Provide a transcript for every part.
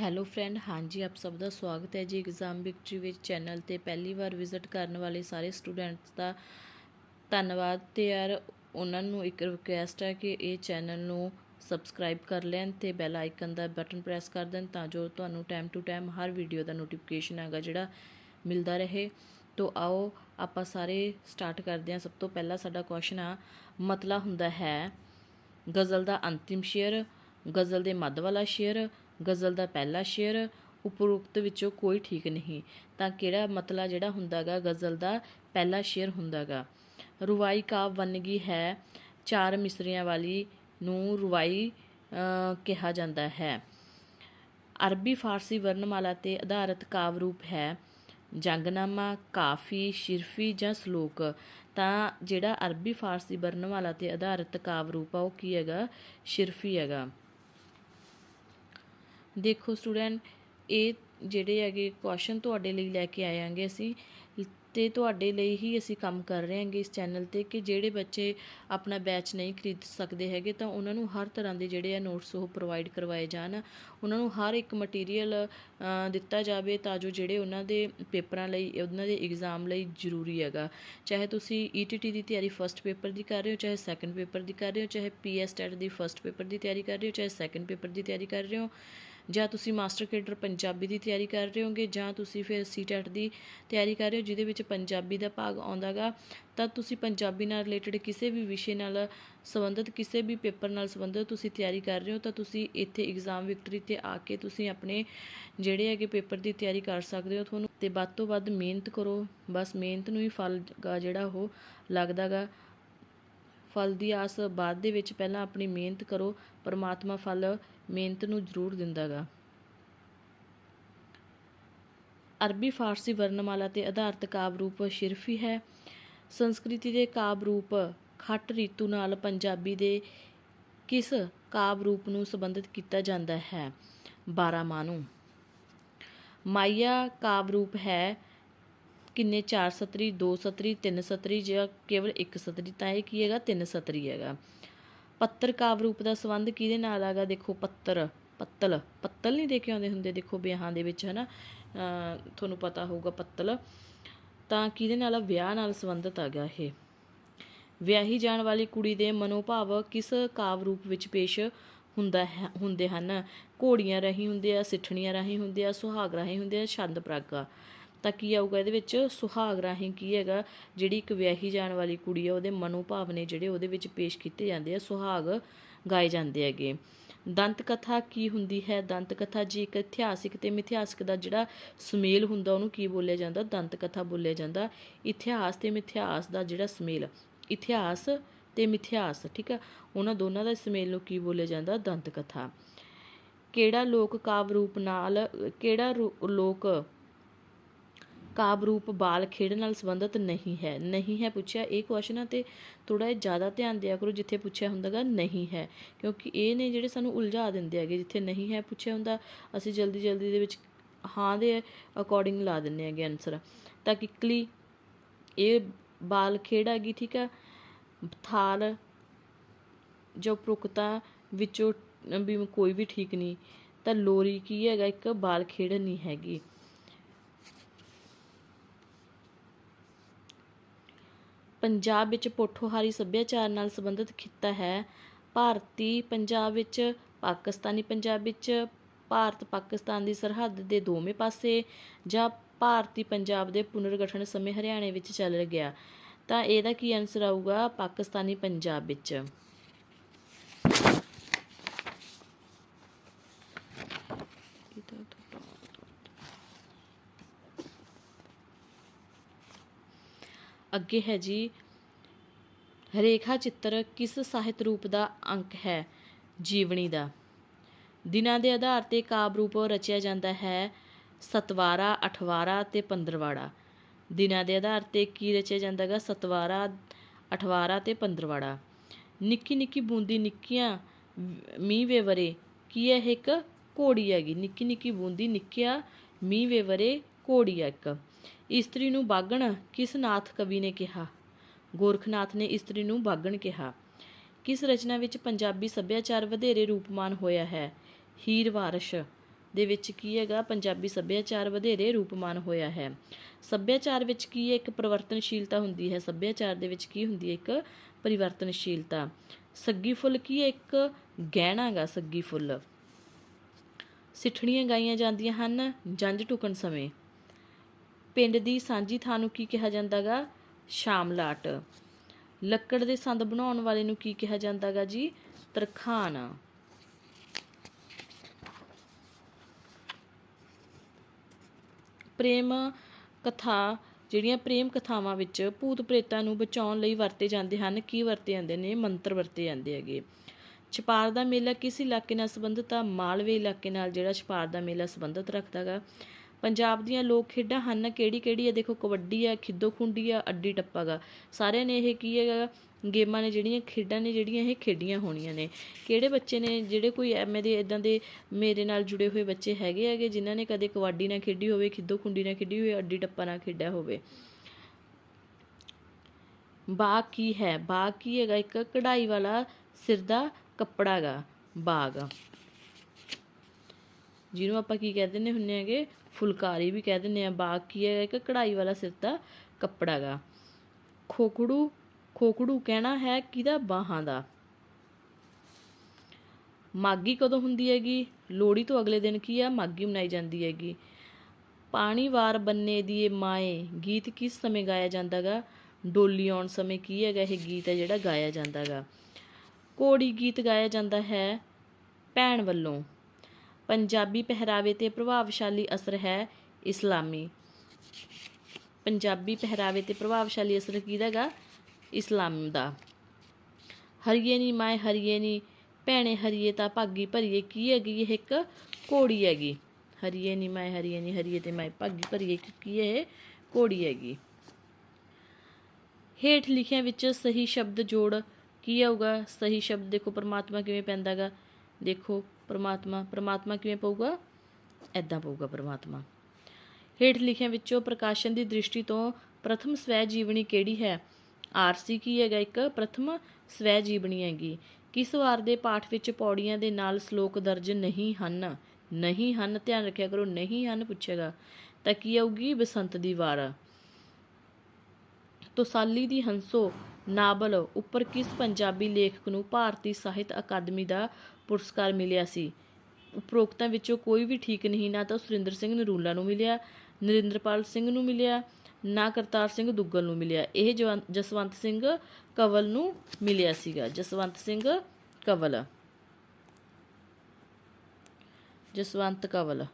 Hello friend ਹਾਂਜੀ, ਆਪ ਸਭ ਦਾ ਸਵਾਗਤ ਹੈ ਜੀ ਐਗਜ਼ਾਮ ਵਿਕਟਰੀ ਵਿੱਚ ਚੈਨਲ ਤੇ ਪਹਿਲੀ ਵਾਰ ਵਿਜ਼ਿਟ ਕਰਨ ਵਾਲੇ ਸਾਰੇ ਸਟੂਡੈਂਟਸ ਦਾ ਧੰਨਵਾਦ ਤੇ ਯਾਰ ਉਹਨਾਂ ਨੂੰ ਇੱਕ ਰਿਕੁਐਸਟ ਹੈ ਕਿ ਇਹ ਚੈਨਲ ਨੂੰ ਸਬਸਕ੍ਰਾਈਬ ਕਰ ਲੈਣ ਤੇ ਬੈਲ ਆਈਕਨ ਦਾ ਬਟਨ ਪ੍ਰੈਸ ਕਰ ਦੇਣ ਤਾਂ ਜੋ ਤੁਹਾਨੂੰ ਟਾਈਮ ਟੂ ਟਾਈਮ ਹਰ ਵੀਡੀਓ ਦਾ ਨੋਟੀਫਿਕੇਸ਼ਨ ਹੈਗਾ ਜਿਹੜਾ ਮਿਲਦਾ ਰਹੇ। ਤੋ ਆਓ ਆਪਾਂ ਸਾਰੇ ਸਟਾਰਟ ਕਰਦੇ ਹਾਂ। ਸਭ ਤੋਂ ਪਹਿਲਾਂ ਸਾਡਾ ਕੁਐਸਚਨ ਆ, ਮਤਲਾ ਹੁੰਦਾ ਹੈ, ਗਜ਼ਲ ਦਾ ਅੰਤਿਮ ਸ਼ੇਅਰ ਗਜ਼ਲ ਦੇ ਮੱਧ ਵਾਲਾ ਸ਼ੇਅਰ ਗਜ਼ਲ ਦਾ ਪਹਿਲਾ ਸ਼ੇਅਰ ਉਪਰੋਕਤ ਵਿੱਚੋਂ ਕੋਈ ਠੀਕ ਨਹੀਂ। ਤਾਂ ਕਿਹੜਾ ਮਤਲਾ ਜਿਹੜਾ ਹੁੰਦਾਗਾ, ਗਜ਼ਲ ਦਾ ਪਹਿਲਾ ਸ਼ੇਰ ਹੁੰਦਾਗਾ? ਰੁਵਾਈ ਕਾਵ ਵੰਨਗੀ ਹੈ, ਚਾਰ ਮਿਸਰੀਆਂ ਵਾਲੀ ਨੂੰ ਰੁਵਾਈ ਕਿਹਾ ਜਾਂਦਾ ਹੈ। ਅਰਬੀ ਫਾਰਸੀ ਵਰਣਮਾਲਾ ਤੇ ਆਧਾਰਿਤ ਕਾਵ ਰੂਪ ਹੈ, ਜੰਗਨਾਮਾ, ਕਾਫੀ, ਸ਼ਿਰਫੀ ਜਾਂ ਸ਼ਲੋਕ। ਤਾਂ ਜਿਹੜਾ ਅਰਬੀ ਫਾਰਸੀ ਵਰਣਮਾਲਾ ਤੇ ਆਧਾਰਿਤ ਕਾਵ ਰੂਪ ਆ, ਉਹ ਕੀ ਹੈਗਾ? ਸ਼ਿਰਫੀ ਹੈਗਾ। ਦੇਖੋ ਸਟੂਡੈਂਟ, ਇਹ ਜਿਹੜੇ ਹੈਗੇ ਕੁਐਸਚਨ ਤੁਹਾਡੇ ਲਈ ਲੈ ਕੇ ਆਇਆਂਗੇ ਅਸੀਂ, ਤੇ ਤੁਹਾਡੇ ਲਈ ਹੀ ਅਸੀਂ ਕੰਮ ਕਰ ਰਹੇ ਹਾਂਗੇ ਇਸ ਚੈਨਲ ਤੇ ਕਿ ਜਿਹੜੇ ਬੱਚੇ ਆਪਣਾ ਬੈਚ ਨਹੀਂ ਖਰੀਦ ਸਕਦੇ ਹੈਗੇ ਤਾਂ ਉਹਨਾਂ ਨੂੰ ਹਰ ਤਰ੍ਹਾਂ ਦੇ ਜਿਹੜੇ ਆ ਨੋਟਸ ਉਹ ਪ੍ਰੋਵਾਈਡ ਕਰਵਾਏ ਜਾਣ। ਉਹਨਾਂ ਨੂੰ ਹਰ ਇੱਕ ਮਟੀਰੀਅਲ ਦਿੱਤਾ ਜਾਵੇ ਤਾਂ ਜੋ ਜਿਹੜੇ ਉਹਨਾਂ ਦੇ ਪੇਪਰਾਂ ਲਈ, ਉਹਨਾਂ ਦੇ ਐਗਜ਼ਾਮ ਲਈ ਜ਼ਰੂਰੀ ਹੈਗਾ। ਚਾਹੇ ਤੁਸੀਂ ਈਟੀਟੀ ਦੀ ਤਿਆਰੀ ਫਸਟ ਪੇਪਰ ਦੀ ਕਰ ਰਹੇ ਹੋ, ਚਾਹੇ ਸੈਕੰਡ ਪੇਪਰ ਦੀ ਕਰ ਰਹੇ ਹੋ, ਚਾਹੇ ਪੀਐਸ ਟੈਟ ਦੀ ਫਸਟ ਪੇਪਰ ਦੀ ਤਿਆਰੀ ਕਰ ਰਹੇ ਹੋ, ਚਾਹੇ ਸੈਕੰਡ ਪੇਪਰ ਦੀ ਤਿਆਰੀ ਕਰ ਰਹੇ ਹੋ ਜਾਂ ਤੁਸੀਂ ਮਾਸਟਰ ਕੇਡਰ ਪੰਜਾਬੀ ਦੀ ਤਿਆਰੀ ਕਰ ਰਹੇ ਹੋਗੇ ਜਾਂ ਤੁਸੀਂ ਫਿਰ ਸੀਟੈਟ ਦੀ ਤਿਆਰੀ ਕਰ ਰਹੇ ਹੋ, ਜਿਹਦੇ ਵਿੱਚ ਪੰਜਾਬੀ ਦਾ ਭਾਗ ਆਉਂਦਾਗਾ, ਤਾਂ ਤੁਸੀਂ ਪੰਜਾਬੀ ਨਾਲ ਰਿਲੇਟਡ ਕਿਸੇ ਵੀ ਵਿਸ਼ੇ ਨਾਲ ਸੰਬੰਧਿਤ, ਕਿਸੇ ਵੀ ਪੇਪਰ ਨਾਲ ਸੰਬੰਧਿਤ ਤੁਸੀਂ ਤਿਆਰੀ ਕਰ ਰਹੇ ਹੋ, ਤਾਂ ਤੁਸੀਂ ਇੱਥੇ ਐਗਜ਼ਾਮ ਵਿਕਟਰੀ ਤੇ ਆ ਕੇ ਤੁਸੀਂ ਆਪਣੇ ਜਿਹੜੇ ਹੈਗੇ ਪੇਪਰ ਦੀ ਤਿਆਰੀ ਕਰ ਸਕਦੇ ਹੋ ਤੁਹਾਨੂੰ। ਤੇ ਵੱਧ ਤੋਂ ਵੱਧ ਮਿਹਨਤ ਕਰੋ, ਬਸ ਮਿਹਨਤ ਨੂੰ ਹੀ ਫਲ ਜਿਹੜਾ ਉਹ ਲੱਗਦਾਗਾ। ਫਲ ਦੀ ਆਸ ਬਾਅਦ ਦੇ ਵਿੱਚ ਪਹਿਲਾਂ ਆਪਣੀ ਮਿਹਨਤ ਕਰੋ, ਪਰਮਾਤਮਾ ਫਲ ਮਿਹਨਤ ਨੂੰ ਜ਼ਰੂਰ ਦਿੰਦਾ ਗਾ ਅਰਬੀ ਫਾਰਸੀ ਵਰਣਮਾਲਾ ਤੇ ਆਧਾਰਿਤ ਕਾਵਿ ਰੂਪ ਸ਼ਿਰਫੀ ਹੈ। ਸੰਸਕ੍ਰਿਤੀ ਦੇ ਕਾਵਿ ਰੂਪ ਖੱਟ ਰੀਤੂ ਨਾਲ ਪੰਜਾਬੀ ਦੇ ਕਿਸ ਕਾਵਿ ਰੂਪ ਨੂੰ ਸੰਬੰਧਿਤ ਕੀਤਾ ਜਾਂਦਾ ਹੈ? 12 ਮਾਨੂੰ ਮਾਇਆ ਕਾਵਿ ਰੂਪ ਹੈ ਕਿੰਨੇ ਚਾਰ ਸਤਰੀ, ਦੋ ਸਤਰੀ, ਤਿੰਨ ਸਤਰੀ ਜਾਂ ਕੇਵਲ ਇੱਕ ਸਤਰੀ ਤਾਂ ਇਹ ਕੀ ਹੈਗਾ? ਤਿੰਨ ਸਤਰੀ ਹੈਗਾ। ਪੱਤਰ ਕਾਵ ਰੂਪ ਦਾ ਸੰਬੰਧ ਕਿਹਦੇ ਨਾਲ ਹੈਗਾ? ਦੇਖੋ, ਪੱਤਰ, ਪੱਤਲ ਪੱਤਲ ਨਹੀਂ ਦੇ ਕੇ ਆਉਂਦੇ ਹੁੰਦੇ, ਦੇਖੋ ਵਿਆਹਾਂ ਦੇ ਵਿੱਚ, ਹਨਾ? ਤੁਹਾਨੂੰ ਪਤਾ ਹੋਊਗਾ ਪੱਤਲ। ਤਾਂ ਕਿਹਦੇ ਨਾਲ? ਵਿਆਹ ਨਾਲ ਸੰਬੰਧਿਤ ਹੈਗਾ ਇਹ। ਵਿਆਹੀ ਜਾਣ ਵਾਲੀ ਕੁੜੀ ਦੇ ਮਨੋਭਾਵ ਕਿਸ ਕਾਵ ਰੂਪ ਵਿੱਚ ਪੇਸ਼ ਹੁੰਦਾ ਹੈ, ਹੁੰਦੇ ਹਨ? ਘੋੜੀਆਂ ਰਾਹੀਂ ਹੁੰਦੇ ਆ, ਸਿੱਠਣੀਆਂ ਰਾਹੀਂ ਹੁੰਦੇ ਆ, ਸੁਹਾਗ ਰਾਹੀਂ ਹੁੰਦੇ ਆ, ਛੰਦ ਪ੍ਰਾਗਾ। ਤਾਂ ਕੀ ਆਊਗਾ, ਇਹਦੇ ਵਿੱਚ ਸੁਹਾਗ ਰਾਹੀਂ ਕੀ ਹੈਗਾ, ਜਿਹੜੀ ਇੱਕ ਵਿਆਹੀ ਜਾਣ ਵਾਲੀ ਕੁੜੀ ਆ, ਉਹਦੇ ਮਨੋਭਾਵ ਨੇ ਜਿਹੜੇ ਉਹਦੇ ਵਿੱਚ ਪੇਸ਼ ਕੀਤੇ ਜਾਂਦੇ ਆ, ਸੁਹਾਗ ਗਾਏ ਜਾਂਦੇ ਹੈਗੇ। ਦੰਤ ਕਥਾ ਕੀ ਹੁੰਦੀ ਹੈ? ਦੰਤ ਕਥਾ ਜੀ ਇੱਕ ਇਤਿਹਾਸਿਕ ਤੇ ਮਿਥਿਹਾਸਿਕ ਦਾ ਜਿਹੜਾ ਸੁਮੇਲ ਹੁੰਦਾ, ਉਹਨੂੰ ਕੀ ਬੋਲਿਆ ਜਾਂਦਾ? ਦੰਤ ਕਥਾ ਬੋਲਿਆ ਜਾਂਦਾ। ਇਤਿਹਾਸ ਤੇ ਮਿਥਿਹਾਸ ਦਾ ਜਿਹੜਾ ਸੁਮੇਲ, ਇਤਿਹਾਸ ਤੇ ਮਿਥਿਹਾਸ, ਠੀਕ ਆ? ਉਹਨਾਂ ਦੋਨਾਂ ਦਾ ਸੁਮੇਲ ਨੂੰ ਕੀ ਬੋਲਿਆ ਜਾਂਦਾ? ਦੰਤ ਕਥਾ ਕਿਹੜਾ ਲੋਕ ਕਾਵ ਰੂਪ ਨਾਲ, ਕਿਹੜਾ ਰੂ- ਲੋਕ ਕਾਬ ਰੂਪ ਬਾਲ ਖੇਡ ਨਾਲ ਸੰਬੰਧਿਤ ਨਹੀਂ ਹੈ। ਨਹੀਂ ਹੈ ਪੁੱਛਿਆ ਇਹ ਕੁਐਸਚਨ ਤੇ ਥੋੜਾ ਜਿਹਾ ਜ਼ਿਆਦਾ ਧਿਆਨ ਦਿਆ ਕਰੋ ਜਿੱਥੇ ਪੁੱਛਿਆ ਹੁੰਦਾਗਾ ਨਹੀਂ ਹੈ। ਕਿਉਂਕਿ ਇਹ ਨੇ ਜਿਹੜੇ ਸਾਨੂੰ ਉਲਝਾ ਦਿੰਦੇ ਹੈਗੇ ਜਿੱਥੇ ਨਹੀਂ ਹੈ ਪੁੱਛਿਆ ਹੁੰਦਾ, ਅਸੀਂ ਜਲਦੀ ਜਲਦੀ ਦੇ ਵਿੱਚ ਹਾਂ ਦੇ ਅਕੋਰਡਿੰਗ ਲਾ ਦਿੰਨੇ ਹੈਗੇ ਆਨਸਰ ਤਾਂ ਕਿਕਲੀ, ਇਹ ਬਾਲ ਖੇਡ ਹੈਗੀ, ਠੀਕ ਆ? ਥਾਲ ਜੋ ਪ੍ਰੁਕਤਾ ਵਿੱਚੋਂ ਵੀ ਕੋਈ ਵੀ ਠੀਕ ਨਹੀਂ। ਤਾਂ ਲੋਰੀ ਕੀ ਹੈਗਾ? ਇੱਕ ਬਾਲ ਖੇਡ ਨਹੀਂ ਹੈਗੀ। ਪੰਜਾਬ ਵਿੱਚ ਪੋਠੋਹਾਰੀ ਸੱਭਿਆਚਾਰ ਨਾਲ ਸੰਬੰਧਿਤ ਖਿੱਤਾ ਹੈ। ਭਾਰਤੀ ਪੰਜਾਬ ਵਿੱਚ ਪਾਕਿਸਤਾਨੀ ਪੰਜਾਬ ਵਿੱਚ ਭਾਰਤ ਪਾਕਿਸਤਾਨ ਦੀ ਸਰਹੱਦ ਦੇ ਦੋਵੇਂ ਪਾਸੇ ਜਾਂ ਭਾਰਤੀ ਪੰਜਾਬ ਦੇ ਪੁਨਰਗਠਨ ਸਮੇਂ ਹਰਿਆਣੇ ਵਿੱਚ ਚੱਲ ਗਿਆ, ਤਾਂ ਇਹਦਾ ਕੀ ਆਨਸਰ ਆਊਗਾ ਪਾਕਿਸਤਾਨੀ ਪੰਜਾਬ ਵਿੱਚ? ਅੱਗੇ ਹੈ ਜੀ, ਰੇਖਾ ਚਿੱਤਰ ਕਿਸ ਸਾਹਿਤ ਰੂਪ ਦਾ ਅੰਕ ਹੈ? ਜੀਵਨੀ ਦਾ। ਦਿਨਾਂ ਦੇ ਆਧਾਰ ਤੇ ਕਾਵ ਰੂਪ ਰਚਿਆ ਜਾਂਦਾ ਹੈ ਸਤਵਾਰਾ, ਅਠਵਾਰਾ ਤੇ ਪੰਦਰਵਾੜਾ। ਦਿਨਾਂ ਦੇ ਆਧਾਰ ਤੇ ਕੀ ਰਚਿਆ ਜਾਂਦਾਗਾ ਸਤਵਾਰਾ, ਅਠਵਾਰਾ ਤੇ ਪੰਦਰਵਾੜਾ। ਨਿੱਕੀ ਨਿੱਕੀ ਬੂੰਦੀ ਨਿੱਕੀਆਂ ਮੀਂਹ ਵੇਵਰੇ, ਕੀ ਹੈ ਇੱਕ ਘੋੜੀ ਹੈਗੀ? ਨਿੱਕੀ ਨਿੱਕੀ ਬੂੰਦੀ ਨਿੱਕਿਆ ਮੀਂਹ ਵੇਵਰੇ, ਘੋੜੀ ਹੈ ਇੱਕ। ਇਸਤਰੀ ਨੂੰ ਬਾਗਣ ਕਿਸ ਨਾਥ ਕਵੀ ਨੇ ਕਿਹਾ? ਗੋਰਖਨਾਥ ਨੇ ਇਸਤਰੀ ਨੂੰ ਬਾਗਣ ਕਿਹਾ। ਕਿਸ ਰਚਨਾ ਵਿੱਚ ਪੰਜਾਬੀ ਸੱਭਿਆਚਾਰ ਵਧੇਰੇ ਰੂਪਮਾਨ ਹੋਇਆ ਹੈ? ਹੀਰ ਵਾਰਸ਼ ਦੇ ਵਿੱਚ ਕੀ ਹੈਗਾ? ਪੰਜਾਬੀ ਸੱਭਿਆਚਾਰ ਵਧੇਰੇ ਰੂਪਮਾਨ ਹੋਇਆ ਹੈ। ਸੱਭਿਆਚਾਰ ਵਿੱਚ ਕੀ ਹੈ? ਇੱਕ ਪਰਿਵਰਤਨਸ਼ੀਲਤਾ ਹੁੰਦੀ ਹੈ। ਸੱਭਿਆਚਾਰ ਦੇ ਵਿੱਚ ਕੀ ਹੁੰਦੀ ਹੈ? ਇੱਕ ਪਰਿਵਰਤਨਸ਼ੀਲਤਾ। ਸੱਗੀ ਫੁੱਲ ਕੀ ਹੈ? ਇੱਕ ਗਹਿਣਾ ਗਾ, ਸੱਗੀ ਫੁੱਲ। ਸਿੱਠਣੀਆਂ ਗਾਈਆਂ ਜਾਂਦੀਆਂ ਹਨ ਜੰਝ ਟੁਕਣ ਸਮੇਂ। ਪਿੰਡ ਦੀ ਸਾਂਝੀ ਥਾਂ ਨੂੰ ਕੀ ਕਿਹਾ ਜਾਂਦਾਗਾ? ਸ਼ਾਮਲਾਟ ਲੱਕੜ ਦੇ ਸੰਦ ਬਣਾਉਣ ਵਾਲੇ ਨੂੰ ਕੀ ਕਿਹਾ ਜਾਂਦਾਗਾ ਜੀ? ਤਰਖਾਨ ਪ੍ਰੇਮ ਕਥਾ, ਜਿਹੜੀਆਂ ਪ੍ਰੇਮ ਕਥਾਵਾਂ ਵਿੱਚ ਭੂਤ ਪ੍ਰੇਤਾਂ ਨੂੰ ਬਚਾਉਣ ਲਈ ਵਰਤੇ ਜਾਂਦੇ ਹਨ, ਕੀ ਵਰਤੇ ਜਾਂਦੇ ਨੇ? ਮੰਤਰ ਵਰਤੇ ਜਾਂਦੇ ਹੈਗੇ। ਛਪਾਰ ਦਾ ਮੇਲਾ ਕਿਸ ਇਲਾਕੇ ਨਾਲ ਸੰਬੰਧਿਤ ਆ? ਮਾਲਵੇ ਇਲਾਕੇ ਨਾਲ, ਜਿਹੜਾ ਛਪਾਰ ਦਾ ਮੇਲਾ ਸੰਬੰਧਿਤ ਰੱਖਦਾਗਾ। ਪੰਜਾਬ ਦੀਆਂ ਲੋਕ ਖੇਡਾਂ ਹਨ, ਕਿਹੜੀ ਕਿਹੜੀ ਹੈ ਦੇਖੋ, ਕਬੱਡੀ ਆ, ਖਿੱਦੋ ਖੁੰਡੀ ਆ, ਅੱਡੀ ਟੱਪਾ ਗਾ। ਸਾਰਿਆਂ ਨੇ ਇਹ ਕੀ ਹੈਗਾ, ਗੇਮਾਂ ਨੇ ਜਿਹੜੀਆਂ, ਖੇਡਾਂ ਨੇ ਜਿਹੜੀਆਂ ਇਹ ਖੇਡੀਆਂ ਹੋਣੀਆਂ ਨੇ। ਕਿਹੜੇ ਬੱਚੇ ਨੇ, ਜਿਹੜੇ ਕੋਈ ਐਵੇਂ ਦੇ ਇਦਾਂ ਦੇ ਮੇਰੇ ਨਾਲ ਜੁੜੇ ਹੋਏ ਬੱਚੇ ਹੈਗੇ ਹੈਗੇ, ਜਿਨ੍ਹਾਂ ਨੇ ਕਦੇ ਕਬੱਡੀ ਨਾ ਖੇਡੀ ਹੋਵੇ, ਖਿੱਦੋ ਖੁੰਡੀ ਨਾ ਖੇਡੀ ਹੋਵੇ, ਅੱਡੀ ਟੱਪਾ ਨਾ ਖੇਡਿਆ ਹੋਵੇ? ਬਾਗ ਕੀ ਹੈ? ਬਾਗ ਕੀ ਹੈਗਾ? ਇੱਕ ਕਢਾਈ ਵਾਲਾ ਸਿਰ ਦਾ ਕੱਪੜਾ ਗਾ, ਬਾਗ। ਜਿਹਨੂੰ ਆਪਾਂ ਕੀ ਕਹਿ ਦਿੰਦੇ ਹੁੰਨੇ ਹੈਗੇ, ਫੁਲਕਾਰੀ ਵੀ ਕਹਿ ਦਿੰਦੇ ਆ। ਬਾਗ ਕੀ ਹੈ ਇੱਕ ਕਢਾਈ ਵਾਲਾ ਸਿਰ ਦਾ ਕੱਪੜਾ ਗਾ। ਖੋਖੜੂ ਖੋਖੜੂ ਕਹਿਣਾ ਹੈ ਕਿਹਦਾ? ਬਾਹਾਂ ਦਾ। ਮਾਗੀ ਕਦੋਂ ਹੁੰਦੀ ਹੈਗੀ? ਲੋਹੜੀ ਤੋਂ ਅਗਲੇ ਦਿਨ ਕੀ ਆ? ਮਾਗੀ ਮਨਾਈ ਜਾਂਦੀ ਹੈਗੀ। ਪਾਣੀ ਵਾਰ ਬੰਨੇ ਦੀ ਮਾਏ, ਗੀਤ ਕਿਸ ਸਮੇਂ ਗਾਇਆ ਜਾਂਦਾਗਾ ਡੋਲੀ ਆਉਣ ਸਮੇਂ ਕੀ ਹੈਗਾ ਇਹ ਗੀਤ ਹੈ ਜਿਹੜਾ ਗਾਇਆ ਜਾਂਦਾਗਾ ਕੋੜੀ ਗੀਤ ਗਾਇਆ ਜਾਂਦਾ ਹੈ ਭੈਣ ਵੱਲੋਂ। ਪੰਜਾਬੀ ਪਹਿਰਾਵੇ ਤੇ ਪ੍ਰਭਾਵਸ਼ਾਲੀ ਅਸਰ ਹੈ ਇਸਲਾਮੀ। ਪੰਜਾਬੀ ਪਹਿਰਾਵੇ ਤੇ ਪ੍ਰਭਾਵਸ਼ਾਲੀ ਅਸਰ ਕਿਹਦਾਗਾ ਇਸਲਾਮ ਦਾ। ਹਰੀਏ ਨੀ ਮਾਏ ਹਰੀਏ ਨੀ, ਭੈਣੇ ਹਰੀਏ ਤਾਂ ਭਾਗੀ ਭਰੀਏ, ਕੀ ਹੈਗੀ ਇਹ ਇੱਕ ਕੋੜੀ ਹੈਗੀ? ਹਰੀਏ ਨੀ ਮਾਏ ਹਰੀਏ ਨੀ, ਹਰੀਏ ਤੇ ਮਾਏ ਭਾਗੀ ਭਰੀਏ ਕੀ ਹੈ ਇਹ ਕੋੜੀ ਹੈਗੀ? ਹੇਠ ਲਿਖਿਆਂ ਵਿੱਚ ਸਹੀ ਸ਼ਬਦ ਜੋੜ ਕੀ ਆਊਗਾ? ਸਹੀ ਸ਼ਬਦ ਦੇਖੋ ਪਰਮਾਤਮਾ ਕਿਵੇਂ ਪੈਂਦਾਗਾ? ਦੇਖੋ ਪਰਮਾਤਮਾ ਪਰਮਾਤਮਾ ਕਿਵੇਂ ਪਊਗਾ? ਐਦਾਂ ਪਊਗਾ ਪਰਮਾਤਮਾ। ਹੇਠ ਲਿਖਿਆਂ ਵਿੱਚੋਂ ਪ੍ਰਕਾਸ਼ਨ ਦੀ ਦ੍ਰਿਸ਼ਟੀ ਤੋਂ ਪ੍ਰਥਮ ਸਵੈ ਜੀਵਨੀ ਕਿਹੜੀ ਹੈ? ਆਰਸੀ ਕੀ ਹੈਗਾ ਇੱਕ? ਪ੍ਰਥਮ ਸਵੈ ਜੀਵਨੀ ਹੈਗੀ। ਕਿਸ ਵਾਰ ਦੇ ਪਾਠ ਵਿੱਚ ਪੌੜੀਆਂ ਦੇ ਨਾਲ ਸ਼ਲੋਕ ਦਰਜ ਨਹੀਂ ਹਨ? ਨਹੀਂ ਹਨ, ਧਿਆਨ ਰੱਖਿਆ ਕਰੋ, ਨਹੀਂ ਹਨ ਪੁੱਛੇਗਾ, ਤਾਂ ਕੀ ਆਊਗੀ? ਬਸੰਤ ਦੀ ਵਾਰ। ਤੋਸਾਲੀ ਦੀ ਹੰਸੋ ਨਾਵਲ ਉੱਪਰ ਕਿਸ ਪੰਜਾਬੀ ਲੇਖਕ ਨੂੰ ਭਾਰਤੀ ਸਾਹਿਤ ਅਕਾਦਮੀ ਦਾ ਪੁਰਸਕਾਰ ਮਿਲਿਆ ਸੀ? ਉਪਰੋਕਤਾਂ ਵਿੱਚੋਂ ਕੋਈ ਵੀ ਠੀਕ ਨਹੀਂ, ਨਾ ਤਾਂ ਸੁਰਿੰਦਰ ਸਿੰਘ ਨਰੂਲਾ ਨੂੰ ਮਿਲਿਆ, ਨਰਿੰਦਰਪਾਲ ਸਿੰਘ ਨੂੰ ਮਿਲਿਆ, ਨਾ ਕਰਤਾਰ ਸਿੰਘ ਦੁੱਗਲ ਨੂੰ ਮਿਲਿਆ। ਇਹ ਜਵੰ- ਜਸਵੰਤ ਸਿੰਘ ਕਵਲ ਨੂੰ ਮਿਲਿਆ ਸੀਗਾ। ਜਸਵੰਤ ਸਿੰਘ ਕਵਲ। ਜਸਵੰਤ ਕਵਲ।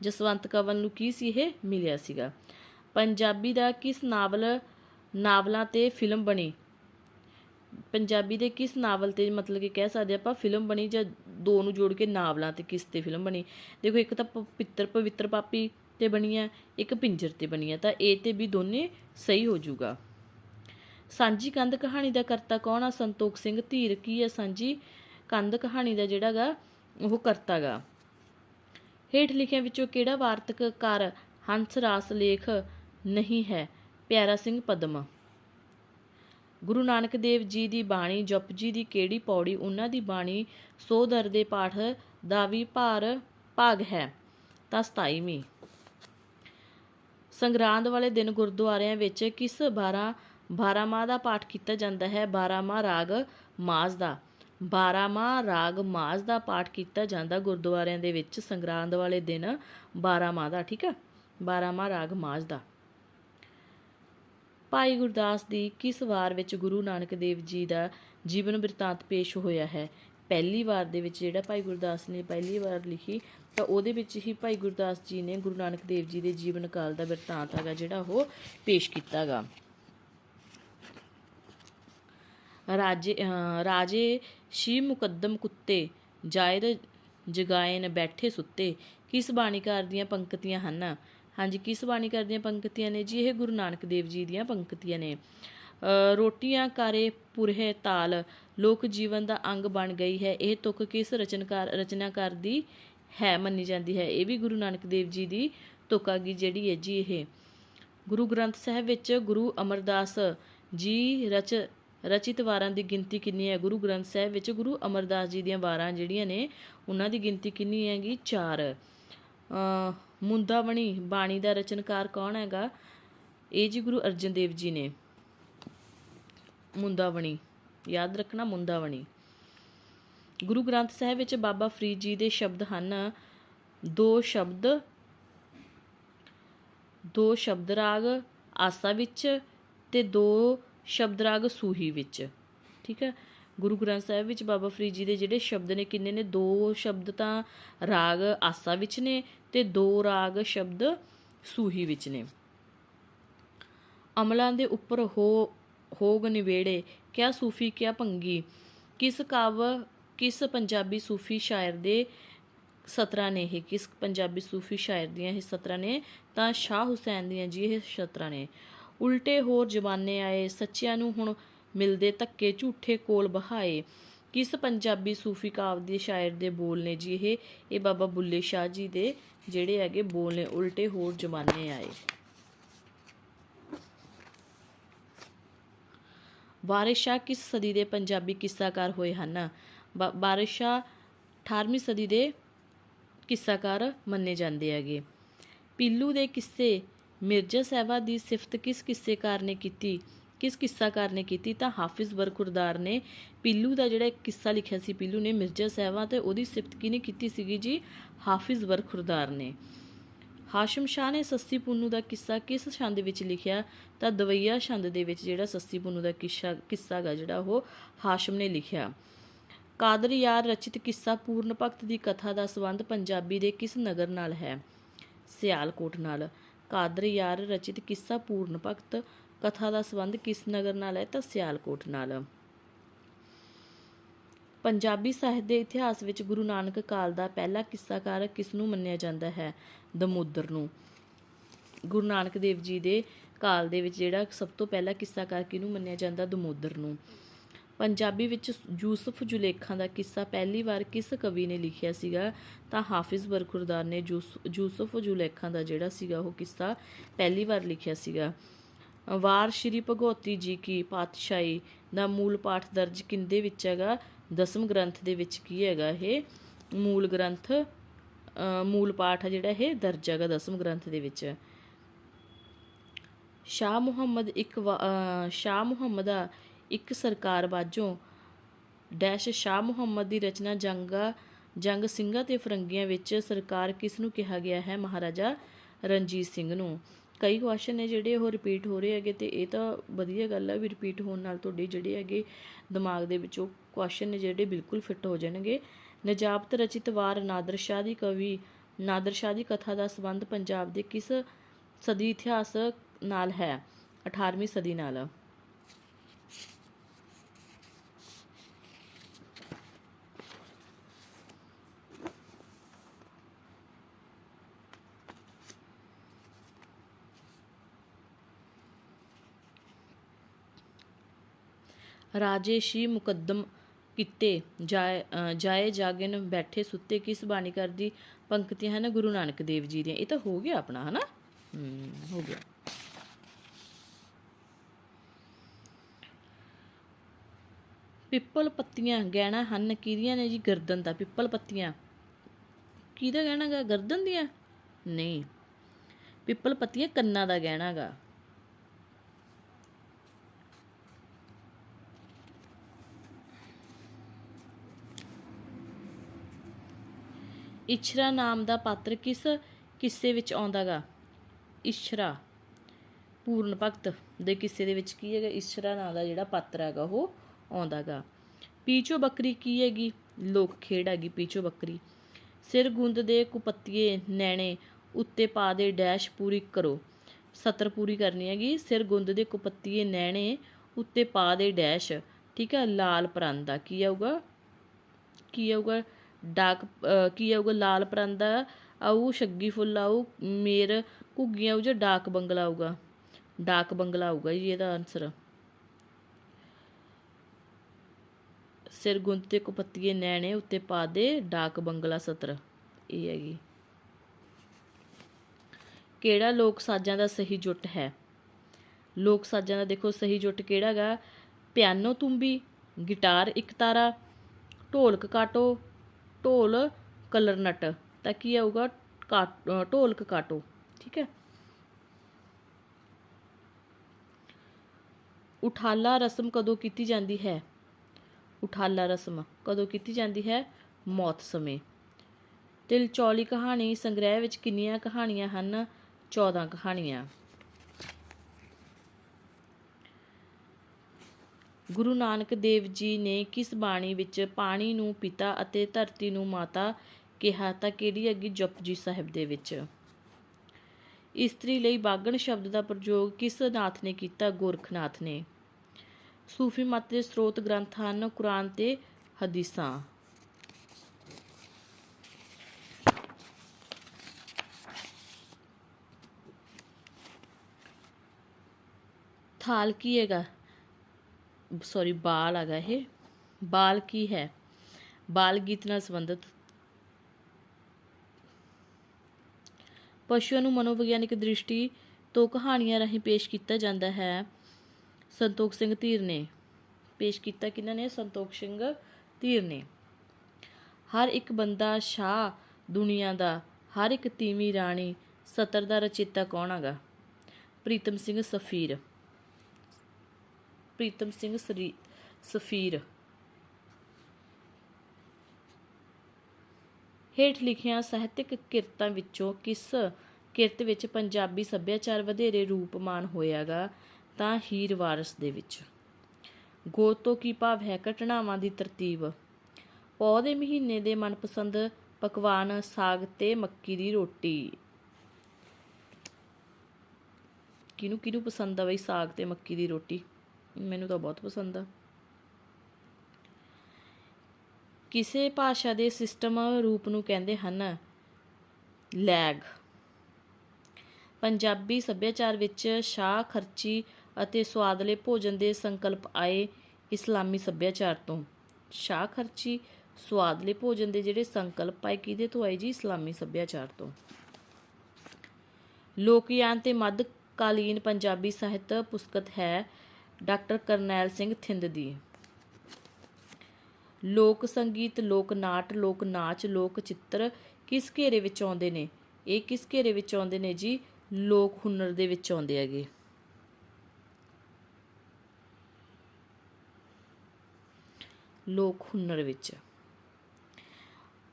ਜਸਵੰਤ ਕਵਲ ਨੂੰ ਕੀ ਸੀ ਇਹ ਮਿਲਿਆ ਸੀਗਾ? ਪੰਜਾਬੀ ਦਾ ਕਿਸ ਨਾਵਲ ਨਾਵਲਾਂ ਤੇ ਫਿਲਮ ਬਣੀ। ਪੰਜਾਬੀ ਦੇ ਕਿਸ ਨਾਵਲ ਤੇ ਮਤਲਬ ਕਿ ਕਹਿ ਸਕਦੇ ਆਪਾਂ ਫਿਲਮ ਬਣੀ ਜਾਂ ਦੋ ਨੂੰ ਜੋੜ ਕੇ ਨਾਵਲਾਂ ਤੇ ਕਿਸ ਤੇ ਫਿਲਮ ਬਣੀ। ਦੇਖੋ, ਇੱਕ ਤਾਂ ਪਵਿੱਤਰ ਪਵਿੱਤਰ ਪਾਪੀ ਤੇ ਬਣੀ ਹੈ, ਇੱਕ ਪਿੰਜਰ ਤੇ ਬਣੀ ਹੈ, ਤਾਂ ਏ ਤੇ ਵੀ ਦੋਨੇ ਸਹੀ ਹੋ ਜਾਊਗਾ। ਸਾਂਝੀ ਕੰਧ ਕਹਾਣੀ ਦਾ ਕਰਤਾ ਕੌਣ ਆ? ਸੰਤੋਖ ਸਿੰਘ। ਧੀਰ ਕੀ ਹੈ ਸਾਂਝੀ ਕੰਧ ਕਹਾਣੀ ਦਾ ਜਿਹੜਾਗਾ ਉਹ ਕਰਤਾਗਾ ਹੇਠ ਲਿਖਿਆਂ ਵਿੱਚੋਂ ਕਿਹੜਾ ਵਾਰਤਕ ਵਾਰਤਕਕਾਰ ਹੰਸ ਰਾਸ ਲੇਖ ਨਹੀਂ ਹੈ? ਪਿਆਰਾ ਸਿੰਘ ਪਦਮ। ਗੁਰੂ ਨਾਨਕ ਦੇਵ ਜੀ ਦੀ ਬਾਣੀ ਜਪਜੀ ਦੀ ਕਿਹੜੀ ਪੌੜੀ, ਉਹਨਾਂ ਦੀ ਬਾਣੀ, ਸੋ ਦਰ ਦੇ ਪਾਠ ਦਾ ਵੀ ਭਾਰ, ਭਾਗ ਹੈ, ਤਾਂ 27ਵੀਂ ਸੰਗਰਾਂਦ ਵਾਲੇ ਦਿਨ ਗੁਰਦੁਆਰਿਆਂ ਵਿੱਚ ਕਿਸ 12 12 ਮਾਹ ਦਾ ਪਾਠ ਕੀਤਾ ਜਾਂਦਾ ਹੈ? 12 ਮਾਹ ਰਾਗ ਮਾਸ ਦਾ। 12 ਮਾਹ ਰਾਗ ਮਾਜ਼ ਦਾ ਪਾਠ ਕੀਤਾ ਜਾਂਦਾ ਗੁਰਦੁਆਰਿਆਂ ਦੇ ਵਿੱਚ ਸੰਗਰਾਂਦ ਵਾਲੇ ਦਿਨ 12 ਮਾਹ ਦਾ, ਠੀਕ ਹੈ? 12 ਮਾਹ ਰਾਗ ਮਾਜ਼ ਦਾ। ਭਾਈ ਗੁਰਦਾਸ ਦੀ ਕਿਸ ਵਾਰ ਵਿੱਚ ਗੁਰੂ ਨਾਨਕ ਦੇਵ ਜੀ ਦਾ ਜੀਵਨ ਬਿਰਤਾਂਤ ਪੇਸ਼ ਹੋਇਆ ਹੈ? ਪਹਿਲੀ ਵਾਰ ਦੇ ਵਿੱਚ ਜਿਹੜਾ ਭਾਈ ਗੁਰਦਾਸ ਨੇ ਪਹਿਲੀ ਵਾਰ ਲਿਖੀ, ਤਾਂ ਉਹਦੇ ਵਿੱਚ ਹੀ ਭਾਈ ਗੁਰਦਾਸ ਜੀ ਨੇ ਗੁਰੂ ਨਾਨਕ ਦੇਵ ਜੀ ਦੇ ਜੀਵਨ ਕਾਲ ਦਾ ਬਿਰਤਾਂਤ ਹੈਗਾ, ਜਿਹੜਾ ਉਹ ਪੇਸ਼ ਕੀਤਾਗਾ ਰਾਜੇ, ਅਹ, ਰਾਜੇ ਸ਼ੀ ਮੁਕੱਦਮ ਕੁੱਤੇ ਜਾਇਦ ਜਗਾਇਨ ਬੈਠੇ ਸੁੱਤੇ, ਕਿਸ ਬਾਣੀਕਾਰ ਦੀਆਂ ਪੰਕਤੀਆਂ ਹਨ? ਹਾਂਜੀ ਕਿਸ ਬਾਣੀ ਕਰਦੀਆਂ ਪੰਕਤੀਆਂ ਨੇ? ਜੀ, ਇਹ ਗੁਰੂ ਨਾਨਕ ਦੇਵ ਜੀ ਦੀਆਂ ਪੰਕਤੀਆਂ ਨੇ। ਰੋਟੀਆਂ ਕਾਰੇ ਪੁਰਹੇ ਤਾਲ, ਲੋਕ ਜੀਵਨ ਦਾ ਅੰਗ ਬਣ ਗਈ ਹੈ। ਇਹ ਤੁਕ ਕਿਸ ਰਚਨਕਾਰ, ਰਚਨਾਕਾਰ ਦੀ ਹੈ, ਮੰਨੀ ਜਾਂਦੀ ਹੈ। ਇਹ ਵੀ ਗੁਰੂ ਨਾਨਕ ਦੇਵ ਜੀ ਦੀ ਤੁਕ ਜਿਹੜੀ ਹੈ ਜੀ ਇਹ। ਗੁਰੂ ਗ੍ਰੰਥ ਸਾਹਿਬ ਵਿੱਚ ਗੁਰੂ ਅਮਰਦਾਸ ਜੀ ਰਚ, ਰਚਿਤ ਵਾਰਾਂ ਦੀ ਗਿਣਤੀ ਕਿੰਨੀ ਹੈ? ਗੁਰੂ ਗ੍ਰੰਥ ਸਾਹਿਬ ਵਿੱਚ ਗੁਰੂ ਅਮਰਦਾਸ ਜੀ ਦੀਆਂ ਵਾਰਾਂ ਜਿਹੜੀਆਂ ਨੇ, ਉਹਨਾਂ ਦੀ ਗਿਣਤੀ ਕਿੰਨੀ ਹੈਗੀ? 4 ਅ ਮੁੰਦਾਵਣੀ ਬਾਣੀ ਦਾ ਰਚਨਕਾਰ ਕੌਣ ਹੈਗਾ? ਇਹ ਜੀ ਗੁਰੂ ਅਰਜਨ ਦੇਵ ਜੀ ਨੇ। ਮੁੰਦਾਵਣੀ। ਯਾਦ ਰੱਖਣਾ ਮੁੰਦਾਵਣੀ। ਗੁਰੂ ਗ੍ਰੰਥ ਸਾਹਿਬ ਵਿੱਚ ਬਾਬਾ ਫਰੀਦ ਜੀ ਦੇ ਸ਼ਬਦ ਹਨ, ਦੋ ਸ਼ਬਦ ਦੋ ਸ਼ਬਦ ਰਾਗ, ਆਸਾ ਵਿੱਚ ਤੇ ਦੋ ਸ਼ਬਦ ਰਾਗ ਸੂਹੀ ਵਿੱਚ। ਠੀਕ ਹੈ? ਗੁਰੂ ਗ੍ਰੰਥ ਸਾਹਿਬ ਵਿੱਚ ਬਾਬਾ ਫਰੀਦ ਜੀ ਦੇ ਜਿਹੜੇ ਸ਼ਬਦ ਨੇ, ਕਿੰਨੇ ਨੇ? ਦੋ ਸ਼ਬਦ ਤਾਂ ਰਾਗ ਆਸਾ ਵਿੱਚ ਨੇ ਤੇ ਦੋ ਰਾਗ ਸ਼ਬਦ ਸੂਹੀ ਵਿੱਚ ਨੇ। ਅਮਲਾਂ ਦੇ ਉੱਪਰ ਹੋ, ਹੋਗ ਨਿਵੇੜੇ, ਕਿਆ ਸੂਫੀ, ਕਿਆ ਭੰਗੀ। ਕਿਸ ਕਾਵ, ਕਿਸ ਪੰਜਾਬੀ ਸੂਫੀ ਸ਼ਾਇਰ ਦੇ ਸਤਰਾਂ ਨੇ ਇਹ? ਕਿਸ ਪੰਜਾਬੀ ਸੂਫੀ ਸ਼ਾਇਰ ਦੀਆਂ ਇਹ ਸਤਰਾਂ ਨੇ? ਤਾਂ ਸ਼ਾਹ ਹੁਸੈਨ ਦੀਆਂ ਜੀ ਇਹ ਸਤਰਾਂ ਨੇ। ਉਲਟੇ ਹੋਰ ਜ਼ਮਾਨੇ ਆਏ, ਸੱਚਿਆਂ ਨੂੰ ਹੁਣ ਮਿਲਦੇ ਧੱਕੇ ਝੂਠੇ ਕੋਲ ਬਹਾਏ। ਕਿਸ ਪੰਜਾਬੀ ਸੂਫੀ ਕਾਵ ਦੇ ਸ਼ਾਇਰ ਦੇ ਬੋਲ ਨੇ ਜੀ ਇਹ? ਇਹ ਬਾਬਾ ਬੁੱਲੇ ਸ਼ਾਹ ਜੀ ਦੇ ਜਿਹੜੇ ਹੈਗੇ ਬੋਲ ਨੇ, ਉਲਟੇ ਹੋਰ ਜ਼ਮਾਨੇ ਆਏ। ਵਾਰਿਸ ਸ਼ਾਹ ਕਿਸ ਸਦੀ ਦੇ ਪੰਜਾਬੀ ਕਿੱਸਾਕਾਰ ਹੋਏ ਹਨ? ਵਾ- ਵਾਰਿਸ ਸ਼ਾਹ 18ਵੀਂ ਸਦੀ ਦੇ ਕਿੱਸਾਕਾਰ ਮੰਨੇ ਜਾਂਦੇ ਹੈਗੇ। ਪੀਲੂ ਦੇ ਕਿੱਸੇ ਮਿਰਜ਼ਾ ਸਾਹਿਬਾ ਦੀ ਸਿਫਤ ਕਿਸ ਕਿੱਸੇਕਾਰ ਨੇ ਕੀਤੀ? ਕਿਸ ਕਿੱਸਾਕਾਰ ਨੇ ਕੀਤੀ, ਤਾਂ ਹਾਫਿਜ਼ ਬਰਖੁਰਦਾਰ ਨੇ ਪੀਲੂ ਦਾ ਜਿਹੜਾ ਕਿੱਸਾ ਲਿਖਿਆ ਸੀ, ਪੀਲੂ ਨੇ ਮਿਰਜ਼ਾ ਸਾਹਿਬਾ ਤੇ ਉਹਦੀ ਸਿਫਤ ਕਿਹਨੇ ਕੀਤੀ ਸੀਗੀ ਜੀ? ਹਾਫਿਜ਼ ਬਰਖੁਰਦਾਰ ਨੇ। ਹਾਸ਼ਮ ਸ਼ਾਹ ਨੇ ਸੱਸੀ ਪੁੰਨੂ ਦਾ ਕਿੱਸਾ ਕਿਸ ਛੰਦ ਵਿੱਚ ਲਿਖਿਆ? ਤਾਂ ਦਵਈਆ ਛੰਦ ਦੇ ਵਿੱਚ ਜਿਹੜਾ ਸੱਸੀ ਪੁੰਨੂ ਦਾ ਕਿੱਸਾ ਕਿੱਸਾ ਗਾ ਜਿਹੜਾ ਉਹ ਹਾਸ਼ਮ ਨੇ ਲਿਖਿਆ। ਕਾਦਰ ਯਾਰ ਰਚਿਤ ਕਿੱਸਾ ਪੂਰਨ ਭਗਤ ਦੀ ਕਥਾ ਦਾ ਸੰਬੰਧ ਪੰਜਾਬੀ ਦੇ ਕਿਸ ਨਗਰ ਨਾਲ ਹੈ? ਸਿਆਲਕੋਟ ਨਾਲ। ਕਾਦਰ ਯਾਰ ਰਚਿਤ ਕਿੱਸਾ ਪੂਰਨ ਭਗਤ, ਕਥਾ ਦਾ ਸੰਬੰਧ ਕਿਸ ਨਗਰ ਨਾਲ ਹੈ? ਤਾਂ ਸਿਆਲਕੋਟ ਨਾਲ। ਪੰਜਾਬੀ ਸਾਹਿਤ ਦੇ ਇਤਿਹਾਸ ਵਿੱਚ ਗੁਰੂ ਨਾਨਕ ਕਾਲ ਦਾ ਪਹਿਲਾ ਕਿੱਸਾਕਾਰ ਕਿਸ ਨੂੰ ਮੰਨਿਆ ਜਾਂਦਾ ਹੈ? ਦਮੋਦਰ ਨੂੰ। ਗੁਰੂ ਨਾਨਕ ਦੇਵ ਜੀ ਦੇ ਕਾਲ ਦੇ ਵਿੱਚ ਜਿਹੜਾ ਸਭ ਤੋਂ ਪਹਿਲਾ ਕਿੱਸਾਕਾਰ ਕਿਹਨੂੰ ਮੰਨਿਆ ਜਾਂਦਾ? ਦਮੋਦਰ ਨੂੰ। ਪੰਜਾਬੀ ਵਿੱਚ ਯੂਸਫ ਜੁਲੇਖਾਂ ਦਾ ਕਿੱਸਾ ਪਹਿਲੀ ਵਾਰ ਕਿਸ ਕਵੀ ਨੇ ਲਿਖਿਆ ਸੀਗਾ? ਤਾਂ ਹਾਫਿਜ਼ ਬਰਖੁਰਦਾਰ ਨੇ ਜੂਸ- ਯੂਸਫ ਜੁਲੇਖਾਂ ਦਾ ਜਿਹੜਾ ਸੀਗਾ ਉਹ ਕਿੱਸਾ ਪਹਿਲੀ ਵਾਰ ਲਿਖਿਆ ਸੀਗਾ। ਵਾਰ ਸ਼੍ਰੀ ਭਗਵਤੀ ਜੀ ਕੀ ਪਾਤਸ਼ਾਹੀ ਦਾ ਮੂਲ ਪਾਠ ਦਰਜ ਕਿੰਦੇ ਵਿੱਚ ਹੈਗਾ? ਦਸਮ ਗ੍ਰੰਥ ਦੇ ਵਿੱਚ ਕੀ ਹੈਗਾ ਇਹ? ਮੂਲ ਗ੍ਰੰਥ ਮੂਲ ਪਾਠ ਆ ਜਿਹੜਾ ਇਹ ਦਰਜ ਹੈਗਾ ਦਸਮ ਗ੍ਰੰਥ ਦੇ ਵਿੱਚ। ਸ਼ਾਹ ਮੁਹੰਮਦ ਇੱਕ ਵਾ- ਸ਼ਾਹ ਮੁਹੰਮਦ ਦਾ ਇੱਕ ਸਰਕਾਰ ਬਾਝੋਂ ਡੈਸ਼ ਸ਼ਾਹ ਮੁਹੰਮਦ ਦੀ ਰਚਨਾ ਜੰਗਾ, ਜੰਗ ਸਿੰਘਾਂ ਤੇ ਫਰੰਗੀਆਂ ਵਿੱਚ ਸਰਕਾਰ ਕਿਸ ਨੂੰ ਕਿਹਾ ਗਿਆ ਹੈ? ਮਹਾਰਾਜਾ ਰਣਜੀਤ ਸਿੰਘ ਨੂੰ। ਕਈ ਕੁਐਸਚਨ ਨੇ ਜਿਹੜੇ ਉਹ ਰਿਪੀਟ ਹੋ ਰਹੇ ਹੈਗੇ ਤੇ ਇਹ ਤਾਂ ਵਧੀਆ ਗੱਲ ਹੈ ਵੀ ਰਿਪੀਟ ਹੋਣ ਨਾਲ ਤੁਹਾਡੇ ਜਿਹੜੇ ਹੈਗੇ ਦਿਮਾਗ ਦੇ ਵਿੱਚ ਉਹ ਕੁਐਸਚਨ ਨੇ ਜਿਹੜੇ ਬਿਲਕੁਲ ਫਿੱਟ ਹੋ ਜਾਣਗੇ। ਨਜਾਬਤ ਰਚਿਤ ਵਾਰ ਨਾਦਰ ਸ਼ਾਹ ਦੀ ਕਵੀ, ਨਾਦਰ ਸ਼ਾਹ ਦੀ ਕਥਾ ਦਾ ਸੰਬੰਧ ਪੰਜਾਬ ਦੇ ਕਿਸ ਸਦੀ ਇਤਿਹਾਸ ਨਾਲ ਹੈ? 18ਵੀਂ ਸਦੀ ਨਾਲ। ਰਾਜੇਸ਼ੀ ਮੁਕੱਦਮ ਕੀਤੇ, ਜਾਏ ਜਾਏ ਜਾਗਨ ਬੈਠੇ ਸੁੱਤੇ ਕਿਸ ਬਾਣੀ ਕਰਦੀ? ਪੰਕਤੀਆਂ ਹਨ ਗੁਰੂ ਨਾਨਕ ਦੇਵ ਜੀ ਦੀਆਂ। ਇਹ ਤਾਂ ਹੋ ਗਿਆ ਆਪਣਾ, ਹਨਾ? ਹੂੰ, ਹੋ ਗਿਆ। ਪਿੱਪਲ ਪੱਤੀਆਂ ਗਹਿਣਾ ਹਨ, ਕਿਹਦੀਆਂ ਨੇ ਜੀ ਗਰਦਨ ਦਾ ਪਿੱਪਲ ਪੱਤੀਆਂ? ਕਿਹਦਾ ਗਹਿਣਾ ਗਾ? ਗਰਦਨ ਦੀਆਂ? ਨਹੀਂ। ਪਿੱਪਲ ਪੱਤੀਆਂ ਕੰਨਾਂ ਦਾ ਗਹਿਣਾ ਇਛਰਾ ਨਾਮ ਦਾ ਪਾਤਰ ਕਿਸ ਕਿੱਸੇ ਵਿੱਚ ਆਉਂਦਾਗਾ? ਇਛਰਾ। ਪੂਰਨ ਭਗਤ ਦੇ ਕਿੱਸੇ ਦੇ ਵਿੱਚ ਕੀ ਹੈਗਾ? ਇਛਰਾ ਨਾਮ ਦਾ ਜਿਹੜਾ ਪਾਤਰ ਹੈਗਾ, ਉਹ ਆਉਂਦਾਗਾ। ਪੀਚੋ ਬੱਕਰੀ ਕੀ ਹੈਗੀ? ਲੋਕ ਖੇਡ ਹੈਗੀ ਪੀਚੋ ਬੱਕਰੀ। ਸਿਰ ਗੁੰਦ ਦੇ ਕੁਪੱਤੀਏ ਨੈਣੇ ਉੱਤੇ ਪਾ ਦੇ ਡੈਸ਼ ਪੂਰੀ ਕਰੋ। ਸਤਰ ਪੂਰੀ ਕਰਨੀ ਹੈਗੀ। ਸਿਰ ਗੁੰਦ ਦੇ ਕੁਪੱਤੀਏ ਨੈਣੇ ਉੱਤੇ ਪਾ ਦੇ ਡੈਸ਼। ਠੀਕ ਹੈ? ਲਾਲ ਪਰਾਂਦਾ ਕੀ ਆਊਗਾ? ਕੀ ਆਊਗਾ? ਡਾਕ ਕੀ ਆਊਗਾ, ਲਾਲ ਪਰਾਂਦਾ ਆਊ, ਛੱਗੀ ਫੁੱਲ ਆਊ, ਮੇਰ, ਘੁੱਗੀਆਂ ਆਊ ਜਾਂ ਡਾਕ ਬੰਗਲਾ ਆਊਗਾ? ਡਾਕ ਬੰਗਲਾ ਆਊਗਾ ਜੀ ਇਹਦਾ ਆਨਸਰ ਸਿਰ ਗੁੰਦ ਤੇ ਕੁਪੱਤੀਏ ਨੈਣੇ ਉੱਤੇ ਪਾ ਦੇ, ਡਾਕ ਬੰਗਲਾ ਸਤਰ। ਇਹ ਹੈਗੀ ਕਿਹੜਾ ਲੋਕ ਸਾਜ਼ਾਂ ਦਾ ਸਹੀ ਜੁੱਟ ਹੈ? ਲੋਕ ਸਾਜ਼ਾਂ ਦਾ ਦੇਖੋ ਸਹੀ ਜੁੱਟ ਕਿਹੜਾ ਗਾ? ਪਿਆਨੋ ਤੁੰਬੀ, ਗਿਟਾਰ ਇੱਕ ਤਾਰਾ, ਢੋਲਕ ਕਾਟੋ ਢੋਲ ਕਲਰਨਟ ਤਾਂ ਕੀ ਆਊਗਾ? ਕਾ- ਢੋਲਕ ਕਾਟੋ, ਠੀਕ ਹੈ? ਉਠਾਲਾ ਰਸਮ ਕਦੋਂ ਕੀਤੀ ਜਾਂਦੀ ਹੈ? ਉਠਾਲਾ ਰਸਮ ਕਦੋਂ ਕੀਤੀ ਜਾਂਦੀ ਹੈ? ਮੌਤ ਸਮੇਂ। ਤਿਲਚੌਲੀ ਕਹਾਣੀ ਸੰਗ੍ਰਹਿ ਵਿੱਚ ਕਿੰਨੀਆਂ ਕਹਾਣੀਆਂ ਹਨ? 14 ਕਹਾਣੀਆਂ। ਗੁਰੂ ਨਾਨਕ ਦੇਵ ਜੀ ਨੇ ਕਿਸ ਬਾਣੀ ਵਿੱਚ ਪਾਣੀ ਨੂੰ ਪਿਤਾ ਅਤੇ ਧਰਤੀ ਨੂੰ ਮਾਤਾ ਕਿਹਾ, ਤਾਂ ਕਿਹੜੀ ਹੈਗੀ ਜਪਜੀ ਸਾਹਿਬ ਦੇ ਵਿੱਚ? ਇਸਤਰੀ ਲਈ ਬਾਗਣ ਸ਼ਬਦ ਦਾ ਪ੍ਰਯੋਗ ਕਿਸ ਨਾਥ ਨੇ ਕੀਤਾ? ਗੋਰਖਨਾਥ ਨੇ। ਸੂਫੀ ਮਤ ਦੇ ਸਰੋਤ ਗ੍ਰੰਥ ਹਨ ਕੁਰਾਨ ਤੇ ਹਦੀਸਾਂ। ਥਾਲ ਕੀ ਹੈਗਾ? ਸੌਰੀ ਬਾਲ ਹੈਗਾ ਇਹ। ਬਾਲ ਕੀ ਹੈ? ਬਾਲ ਗੀਤ ਨਾਲ ਸੰਬੰਧਿਤ। ਪਸ਼ੂਆਂ ਨੂੰ ਮਨੋਵਿਗਿਆਨਿਕ ਦ੍ਰਿਸ਼ਟੀ ਤੋਂ ਕਹਾਣੀਆਂ ਰਾਹੀਂ ਪੇਸ਼ ਕੀਤਾ ਜਾਂਦਾ ਹੈ। ਸੰਤੋਖ ਸਿੰਘ ਧੀਰ ਨੇ ਪੇਸ਼ ਕੀਤਾ ਕਿਹਨਾਂ ਨੇ? ਸੰਤੋਖ ਸਿੰਘ ਧੀਰ ਨੇ। ਹਰ ਇੱਕ ਬੰਦਾ ਸ਼ਾਹ ਦੁਨੀਆ ਦਾ, ਹਰ ਇੱਕ ਤੀਵੀਂ ਰਾਣੀ ਸਤਰ ਦਾ ਰਚੇਤਾ ਕੌਣ ਹੈਗਾ ਪ੍ਰੀਤਮ ਸਿੰਘ ਸਫੀਰ। ਪ੍ਰੀਤਮ ਸਿੰਘ ਸਫੀਰ। ਹੇਠ ਲਿਖੀਆਂ ਸਾਹਿਤਿਕ ਕਿਰਤਾਂ ਵਿੱਚੋਂ ਕਿਸ ਕਿਰਤ ਵਿੱਚ ਪੰਜਾਬੀ ਸੱਭਿਆਚਾਰ ਵਧੇਰੇ ਰੂਪਮਾਨ ਹੋਇਆਗਾ, ਤਾਂ ਹੀਰ ਵਾਰਸ ਦੇ ਵਿੱਚ। ਗੋਤ ਕੀ ਭਾਵ ਹੈ ਘਟਨਾਵਾਂ ਦੀ ਤਰਤੀਬ? ਪੌ ਦੇ ਮਹੀਨੇ ਦੇ ਮਨਪਸੰਦ ਪਕਵਾਨ ਸਾਗ ਤੇ ਮੱਕੀ ਦੀ ਰੋਟੀ। ਕਿਹਨੂੰ ਕਿਹਨੂੰ ਪਸੰਦ ਆ ਬਈ ਸਾਗ ਤੇ ਮੱਕੀ ਦੀ ਰੋਟੀ? ਮੈਨੂੰ ਤਾਂ ਬਹੁਤ ਪਸੰਦ ਆ। ਕਿਸੇ ਭਾਸ਼ਾ ਦੇ ਸਿਸਟਮ ਰੂਪ ਨੂੰ ਕਹਿੰਦੇ ਹਨ, ਲੈਗ। ਪੰਜਾਬੀ ਸੱਭਿਆਚਾਰ ਵਿੱਚ ਸ਼ਾਹ, ਖਰਚੀ ਅਤੇ ਸਵਾਦਲੇ ਭੋਜਨ ਦੇ ਸੰਕਲਪ ਆਏ ਇਸਲਾਮੀ ਸੱਭਿਆਚਾਰ ਤੋਂ। ਸ਼ਾਹ, ਖਰਚੀ, ਸਵਾਦਲੇ ਭੋਜਨ ਦੇ ਜਿਹੜੇ ਸੰਕਲਪ ਆਏ ਕਿਹਦੇ ਤੋਂ ਆਏ ਜੀ? ਇਸਲਾਮੀ ਸੱਭਿਆਚਾਰ ਤੋਂ। ਲੋਕਯਾਨ ਤੇ ਮੱਧਕਾਲੀਨ ਪੰਜਾਬੀ ਸਾਹਿਤ ਪੁਸਤਕ ਹੈ ਡਾਕਟਰ ਕਰਨੈਲ ਸਿੰਘ ਥਿੰਦ ਦੀ। ਲੋਕ ਸੰਗੀਤ, ਲੋਕ ਨਾਟ, ਲੋਕ ਨਾਚ, ਲੋਕ ਚਿੱਤਰ ਕਿਸ ਘੇਰੇ ਵਿੱਚ ਆਉਂਦੇ ਨੇ? ਇਹ ਕਿਸ ਘੇਰੇ ਵਿੱਚ ਆਉਂਦੇ ਨੇ ਜੀ? ਲੋਕ ਹੁਨਰ ਦੇ ਵਿੱਚ ਆਉਂਦੇ ਹੈਗੇ। ਲੋਕ ਹੁਨਰ ਵਿੱਚ।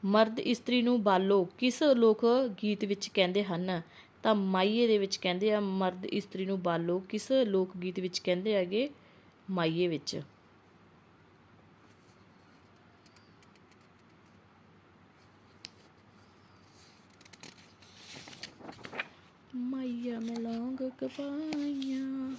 ਮਰਦ ਇਸਤਰੀ ਨੂੰ ਬਾਲੋ ਕਿਸ ਲੋਕ ਗੀਤ ਵਿੱਚ ਕਹਿੰਦੇ ਹਨ? ਤਾਂ ਮਾਈਏ ਦੇ ਵਿੱਚ ਕਹਿੰਦੇ ਆ, ਮਰਦ ਇਸਤਰੀ ਨੂੰ ਬਾਲੋ, ਕਿਸ ਲੋਕ ਗੀਤ ਵਿੱਚ ਕਹਿੰਦੇ ਹੈਗੇ ਮਾਈਏ ਵਿੱਚ? ਮਾਈਆ ਮੈਂ ਕਪਾਈਆਂ।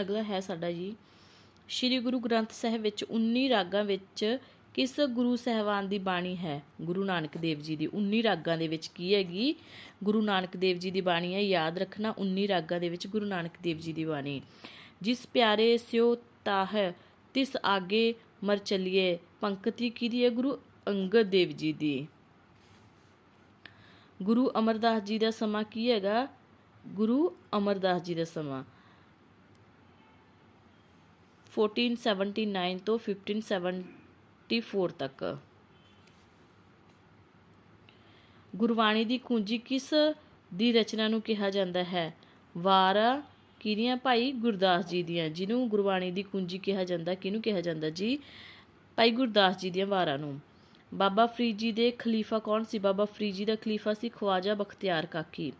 ਅਗਲਾ ਹੈ ਸਾਡਾ ਜੀ ਸ਼੍ਰੀ ਗੁਰੂ ਗ੍ਰੰਥ ਸਾਹਿਬ ਵਿੱਚ 19 ਰਾਗਾਂ ਵਿੱਚ ਕਿਸ ਗੁਰੂ ਸਹਿਬਾਨ ਦੀ ਬਾਣੀ ਹੈ? ਗੁਰੂ ਨਾਨਕ ਦੇਵ ਜੀ ਦੀ 19 ਰਾਗਾਂ ਦੇ ਵਿੱਚ ਕੀ ਹੈਗੀ? ਗੁਰੂ ਨਾਨਕ ਦੇਵ ਜੀ ਦੀ ਬਾਣੀ ਹੈ, ਯਾਦ ਰੱਖਣਾ 19 ਰਾਗਾਂ ਦੇ ਵਿੱਚ ਗੁਰੂ ਨਾਨਕ ਦੇਵ ਜੀ ਦੀ ਬਾਣੀ। ਜਿਸ ਪਿਆਰੇ ਸਿਓ ਤਾਹ, ਤਿਸ ਆਗੇ ਮਰ ਚਲੀਏ, ਪੰਕਤੀ ਕਿਹਦੀ ਹੈ? ਗੁਰੂ ਅੰਗਦ ਦੇਵ ਜੀ ਦੀ। ਗੁਰੂ ਅਮਰਦਾਸ ਜੀ ਦਾ ਸਮਾਂ ਕੀ ਹੈਗਾ? ਗੁਰੂ ਅਮਰਦਾਸ ਜੀ ਦਾ ਸਮਾਂ। 1479 ਤੋਂ 1574 ਤੱਕ। ਗੁਰਬਾਣੀ ਦੀ ਕੁੰਜੀ ਕਿਸ ਦੀ ਰਚਨਾ ਨੂੰ ਕਿਹਾ ਜਾਂਦਾ ਹੈ? ਵਾਰਾ ਕਿਹਦੀਆਂ ਭਾਈ ਗੁਰਦਾਸ ਜੀ ਦੀਆਂ, ਜਿਹਨੂੰ ਗੁਰਬਾਣੀ ਦੀ ਕੁੰਜੀ ਕਿਹਾ ਜਾਂਦਾ, ਕਿਹਨੂੰ ਕਿਹਾ ਜਾਂਦਾ ਜੀ? ਭਾਈ ਗੁਰਦਾਸ ਜੀ ਦੀਆਂ ਵਾਰਾਂ ਨੂੰ। ਬਾਬਾ ਫਰੀਦ ਜੀ ਦੇ ਖਲੀਫਾ ਕੌਣ ਸੀ? ਬਾਬਾ ਫਰੀਦ ਜੀ ਦਾ ਖਲੀਫਾ ਸੀ ਖਵਾਜਾ ਬਖਤਿਆਰ ਕਾਕੀ।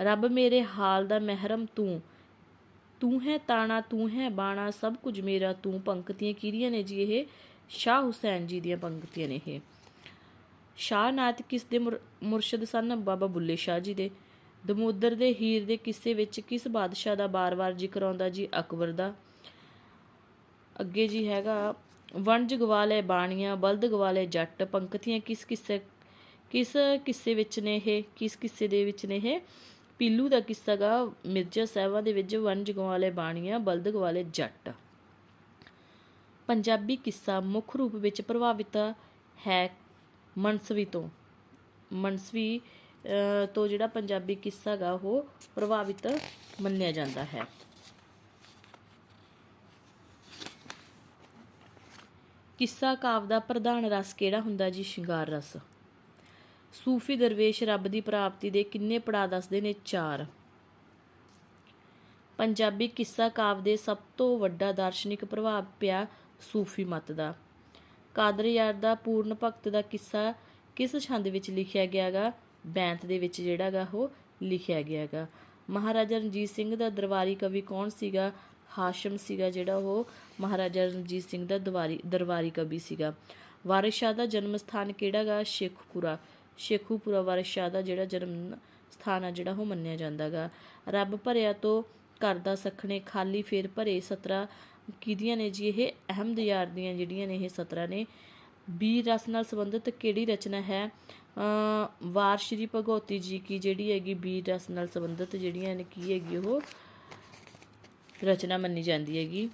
ਰੱਬ ਮੇਰੇ ਹਾਲ ਦਾ ਮਹਿਰਮ ਤੂੰ ਤੂੰ ਹੈ, ਤਾਣਾ ਤੂੰ ਹੈ, ਬਾਣਾ ਸਭ ਕੁਝ ਮੇਰਾ, ਤੂੰ ਪੰਕਤੀਆਂ ਕਿਹਦੀਆਂ ਨੇ ਜੀ ਇਹ? ਸ਼ਾਹ ਹੁਸੈਨ ਜੀ ਦੀਆਂ ਪੰਕਤੀਆਂ ਨੇ ਇਹ। ਸ਼ਾਹ ਨਾਤ ਕਿਸ ਦੇ ਮੁਰਸ਼ਿਦ ਸਨ? ਬਾਬਾ ਬੁੱਲੇ ਸ਼ਾਹ ਜੀ ਦੇ। ਦਮੋਦਰ ਦੇ ਹੀਰ ਦੇ ਕਿੱਸੇ ਵਿੱਚ ਕਿਸ ਬਾਦਸ਼ਾਹ ਦਾ ਬਾਰ-ਬਾਰ ਜ਼ਿਕਰ ਆਉਂਦਾ ਜੀ? ਅਕਬਰ ਦਾ। ਅੱਗੇ ਜੀ ਹੈਗਾ, ਵਣਜ ਗਵਾਲੇ ਬਾਣੀਆਂ, ਬਲਦ ਗਵਾਲੇ ਜੱਟ, ਪੰਕਤੀਆਂ ਕਿਸ ਕਿੱਸੇ ਕਿਸ ਕਿੱਸੇ ਵਿੱਚ ਨੇ ਇਹ? ਕਿਸ ਕਿੱਸੇ ਦੇ ਵਿੱਚ ਨੇ ਇਹ? ਪੀਲੂ ਦਾ ਕਿੱਸਾ ਗਾ, ਮਿਰਜ਼ਾ ਸਾਹਿਬਾਂ ਦੇ ਵਿੱਚ ਵਣਜ ਗਵਾਲੇ ਬਾਣੀਆਂ ਬਲਦ ਗਵਾਲੇ ਜੱਟ। ਪੰਜਾਬੀ ਕਿੱਸਾ ਮੁੱਖ ਰੂਪ ਵਿੱਚ ਪ੍ਰਭਾਵਿਤ ਹੈ ਮਨਸਵੀ ਤੋਂ। ਮਨਸਵੀ ਤੋਂ ਜਿਹੜਾ ਪੰਜਾਬੀ ਕਿੱਸਾ ਗਾ, ਉਹ ਪ੍ਰਭਾਵਿਤ ਮੰਨਿਆ ਜਾਂਦਾ ਹੈ। ਕਿੱਸਾ ਕਾਵ ਦਾ ਪ੍ਰਧਾਨ ਰਸ ਕਿਹੜਾ ਹੁੰਦਾ ਜੀ? ਸ਼ਿੰਗਾਰ ਰਸ। ਸੂਫੀ ਦਰਵੇਸ਼ ਰੱਬ ਦੀ ਪ੍ਰਾਪਤੀ ਦੇ ਕਿੰਨੇ ਪੜਾਅ ਦੱਸਦੇ ਨੇ? ਚਾਰ। ਪੰਜਾਬੀ ਕਿੱਸਾ ਕਾਵ ਦੇ ਸਭ ਤੋਂ ਵੱਡਾ ਦਾਰਸ਼ਨਿਕ ਪ੍ਰਭਾਵ ਪਿਆ ਸੂਫੀ ਮਤ ਦਾ। ਕਾਦਰ ਯਾਰ ਦਾ ਪੂਰਨ ਭਗਤ ਦਾ ਕਿੱਸਾ ਕਿਸ ਛੰਦ ਵਿੱਚ ਲਿਖਿਆ ਗਿਆਗਾ? ਬੈਂਤ ਦੇ ਵਿੱਚ ਜਿਹੜਾਗਾ ਉਹ ਲਿਖਿਆ ਗਿਆਗਾ। ਮਹਾਰਾਜਾ ਰਣਜੀਤ ਸਿੰਘ ਦਾ ਦਰਬਾਰੀ ਕਵੀ ਕੌਣ ਸੀਗਾ? ਹਾਸ਼ਮ ਸੀਗਾ ਜਿਹੜਾ ਉਹ ਮਹਾਰਾਜਾ ਰਣਜੀਤ ਸਿੰਘ ਦਾ ਦਰਬਾਰੀ ਦਰਬਾਰੀ ਕਵੀ ਸੀਗਾ। ਵਾਰਿਸ ਸ਼ਾਹ ਦਾ ਜਨਮ ਸਥਾਨ ਕਿਹੜਾਗਾ? ਸ਼ੇਖੂਪੁਰਾ। ਸ਼ੇਖੂਪੁਰਾ ਵਾਰਿਸ ਸ਼ਾਹ ਦਾ ਜਿਹੜਾ ਜਨਮ ਸਥਾਨ ਆ, ਜਿਹੜਾ ਉਹ ਮੰਨਿਆ ਜਾਂਦਾਗਾ ਰੱਬ ਭਰਿਆ ਤੋਂ ਘਰ ਦਾ ਸਖਣੇ ਖਾਲੀ ਫੇਰ ਭਰੇ ਸਤਰਾ ਕਿਹਦੀਆਂ ਨੇ ਜੀ? ਇਹ ਅਹਿਮ ਯਾਰ ਦੀਆਂ ਜਿਹੜੀਆਂ ਨੇ ਇਹ ਸਤਰਾ ਨੇ। ਬੀਰ ਰਸ ਨਾਲ ਸੰਬੰਧਿਤ ਕਿਹੜੀ ਰਚਨਾ ਹੈ? ਅ ਵਾਰ ਸ਼੍ਰੀ ਭਗਉਤੀ ਜੀ ਕੀ ਜਿਹੜੀ ਹੈਗੀ ਬੀਰ ਰਸ ਨਾਲ ਸੰਬੰਧਿਤ ਜਿਹੜੀਆਂ ਨੇ ਕੀ ਹੈਗੀ ਉਹ ਰਚਨਾ ਮੰਨੀ ਜਾਂਦੀ ਹੈਗੀ।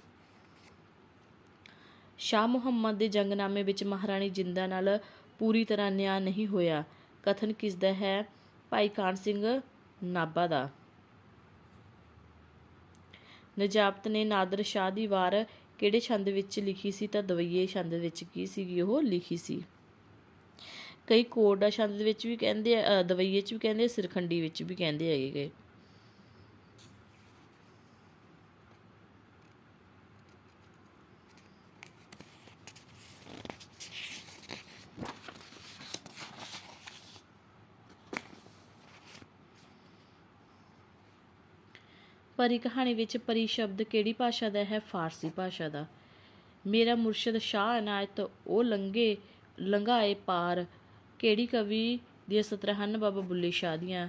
ਸ਼ਾਹ ਮੁਹੰਮਦ ਦੇ ਜੰਗਨਾਮੇ ਵਿੱਚ ਮਹਾਰਾਣੀ ਜਿੰਦਾ ਨਾਲ ਪੂਰੀ ਤਰ੍ਹਾਂ ਨਿਆਂ ਨਹੀਂ ਹੋਇਆ। ਕਥਨ ਕਿਸ ਦਾ ਹੈ ਭਾਈ ਕਾਨ ਸਿੰਘ ਨਾਭਾ ਦਾ। ਨਜਾਬਤ ਨੇ ਨਾਦਰ ਸ਼ਾਹ ਦੀ ਵਾਰ ਕਿਹੜੇ ਛੰਦ ਵਿੱਚ ਲਿਖੀ ਸੀ ਤਾਂ ਦਵਈਏ ਛੰਦ ਵਿੱਚ ਕੀ ਸੀਗੀ ਉਹ ਲਿਖੀ ਸੀ। ਕਈ ਕੋਡਾ ਛੰਦ ਵਿੱਚ ਵੀ ਕਹਿੰਦੇ ਆ ਦਵਈਏ ਚ ਵੀ ਕਹਿੰਦੇ ਸਿਰਖੰਡੀ ਵਿੱਚ ਵੀ ਕਹਿੰਦੇ ਹੈਗੇ। ਪਰੀ ਕਹਾਣੀ ਵਿੱਚ ਪਰੀ ਸ਼ਬਦ ਕਿਹੜੀ ਭਾਸ਼ਾ ਦਾ ਹੈ? ਫਾਰਸੀ ਭਾਸ਼ਾ ਦਾ। ਮੇਰਾ ਮੁਰਸ਼ਿਦ ਸ਼ਾਹ ਅਨਾਇਤ ਉਹ ਲੰਗੇ ਲੰਘਾਏ ਪਾਰ। ਕਿਹੜੀ ਕਵੀ ਦੀਆਂ ਸਤਰਾਂ ਹਨ ਬਾਬਾ ਬੁੱਲੇ ਸ਼ਾਹ ਦੀਆਂ?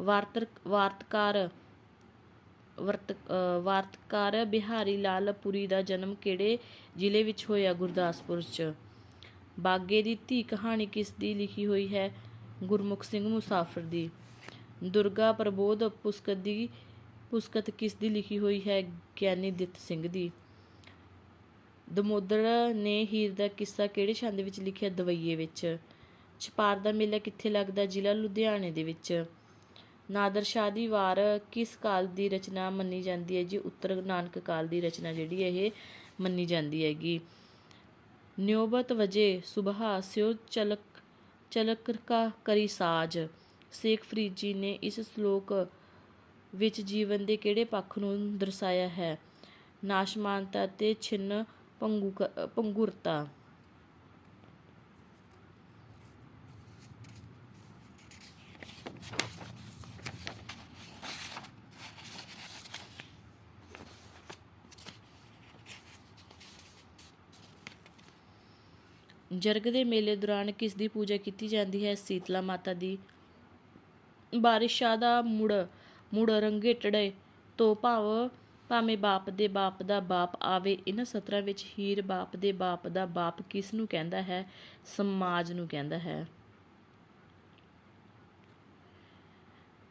ਵਾਰਤਕ ਵਾਰਤਕਾਰ, ਵਰਤ ਵਾਰਤਕਾਰ ਬਿਹਾਰੀ ਲਾਲ ਪੁਰੀ ਦਾ ਜਨਮ ਕਿਹੜੇ ਜ਼ਿਲ੍ਹੇ ਵਿੱਚ ਹੋਇਆ ਗੁਰਦਾਸਪੁਰ 'ਚ? ਬਾਗੇ ਦੀ ਧੀ ਕਹਾਣੀ ਕਿਸ ਦੀ ਲਿਖੀ ਹੋਈ ਹੈ? ਗੁਰਮੁਖ ਸਿੰਘ ਮੁਸਾਫਰ ਦੀ। ਦੁਰਗਾ ਪ੍ਰਬੋਧ ਪੁਸਤਕ ਦੀ ਪੁਸਤਕ ਕਿਸ ਦੀ ਲਿਖੀ ਹੋਈ ਹੈ? ਗਿਆਨੀ ਦਿੱਤ ਸਿੰਘ ਦੀ। ਦਮੋਦਰ ਨੇ ਹੀਰ ਦਾ ਕਿੱਸਾ ਕਿਹੜੇ ਛੰਦ ਵਿੱਚ ਲਿਖਿਆ? ਦਵਈਏ ਵਿੱਚ। ਛਪਾਰ ਦਾ ਮੇਲਾ ਕਿੱਥੇ ਲੱਗਦਾ? ਜ਼ਿਲ੍ਹਾ ਲੁਧਿਆਣੇ ਦੇ ਵਿੱਚ। ਨਾਦਰ ਸ਼ਾਹ ਦੀ ਵਾਰ ਕਿਸ ਕਾਲ ਦੀ ਰਚਨਾ ਮੰਨੀ ਜਾਂਦੀ ਹੈ ਜੀ? ਉੱਤਰ ਨਾਨਕ ਕਾਲ ਦੀ ਰਚਨਾ ਜਿਹੜੀ ਹੈ, ਇਹ ਮੰਨੀ ਜਾਂਦੀ ਹੈਗੀ। ਨਿਉਬਤ ਵਜੇ ਸੁਬਹਾ ਸਿਉ ਚਲਕ ਚਲਕ ਕਾ ਕਰੀ ਸਾਜ। ਸ਼ੇਖ ਫਰੀਦ ਜੀ ਨੇ ਇਸ ਸ਼ਲੋਕ ਵਿੱਚ ਜੀਵਨ ਦੇ ਕਿਹੜੇ ਪੱਖ ਨੂੰ ਦਰਸਾਇਆ ਹੈ? ਨਾਸ਼ਮਾਨਤਾ ਤੇ ਛਿੰਨ ਭੰਗੂ ਭੰਗੁਰਤਾ। ਜਰਗ ਦੇ ਮੇਲੇ ਦੌਰਾਨ ਕਿਸ ਦੀ ਪੂਜਾ ਕੀਤੀ ਜਾਂਦੀ ਹੈ? ਸੀਤਲਾ ਮਾਤਾ ਦੀ। ਬਾਰਿਸ਼ਾਂ ਦਾ ਮੁੜ ਮੁੜ ਰੰਗੇਟੜੇ ਤੋਂ ਭਾਵ ਭਾਵੇਂ ਬਾਪ ਦੇ ਬਾਪ ਦਾ ਬਾਪ ਆਵੇ ਇਹਨਾਂ ਸਤਰਾਂ ਵਿੱਚ ਹੀਰ ਬਾਪ ਦੇ ਬਾਪ ਦਾ ਬਾਪ ਕਿਸ ਨੂੰ ਕਹਿੰਦਾ ਹੈ? ਸਮਾਜ ਨੂੰ ਕਹਿੰਦਾ ਹੈ।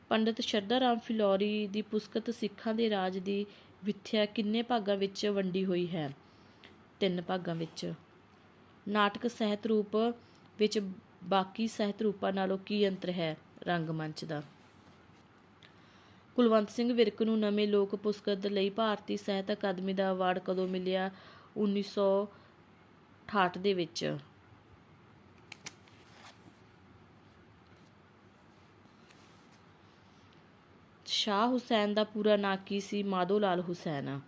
ਪੰਡਿਤ ਸ਼ਰਧਾ ਰਾਮ ਫਿਲੌਰੀ ਦੀ ਪੁਸਤਕ ਸਿੱਖਾਂ ਦੇ ਰਾਜ ਦੀ ਵਿਥਿਆ ਕਿੰਨੇ ਭਾਗਾਂ ਵਿੱਚ ਵੰਡੀ ਹੋਈ ਹੈ? ਤਿੰਨ ਭਾਗਾਂ ਵਿੱਚ। ਨਾਟਕ ਸਹਿਤ ਰੂਪ ਵਿੱਚ ਬਾਕੀ ਸਹਿਤ ਰੂਪਾਂ ਨਾਲੋਂ ਕੀ ਅੰਤਰ ਹੈ? ਰੰਗਮੰਚ ਦਾ। ਕੁਲਵੰਤ ਸਿੰਘ ਵਿਰਕ ਨੂੰ ਨਵੇਂ ਲੋਕ ਪੁਸਤਕ ਲਈ ਭਾਰਤੀ ਸਾਹਿਤ ਅਕਾਦਮੀ ਦਾ ਅਵਾਰਡ ਕਦੋਂ ਮਿਲਿਆ? 1968 ਦੇ ਵਿੱਚ। ਸ਼ਾਹ ਹੁਸੈਨ ਦਾ ਪੂਰਾ ਨਾਂ ਕੀ ਸੀ? ਮਾਧੋ ਲਾਲ ਹੁਸੈਨ।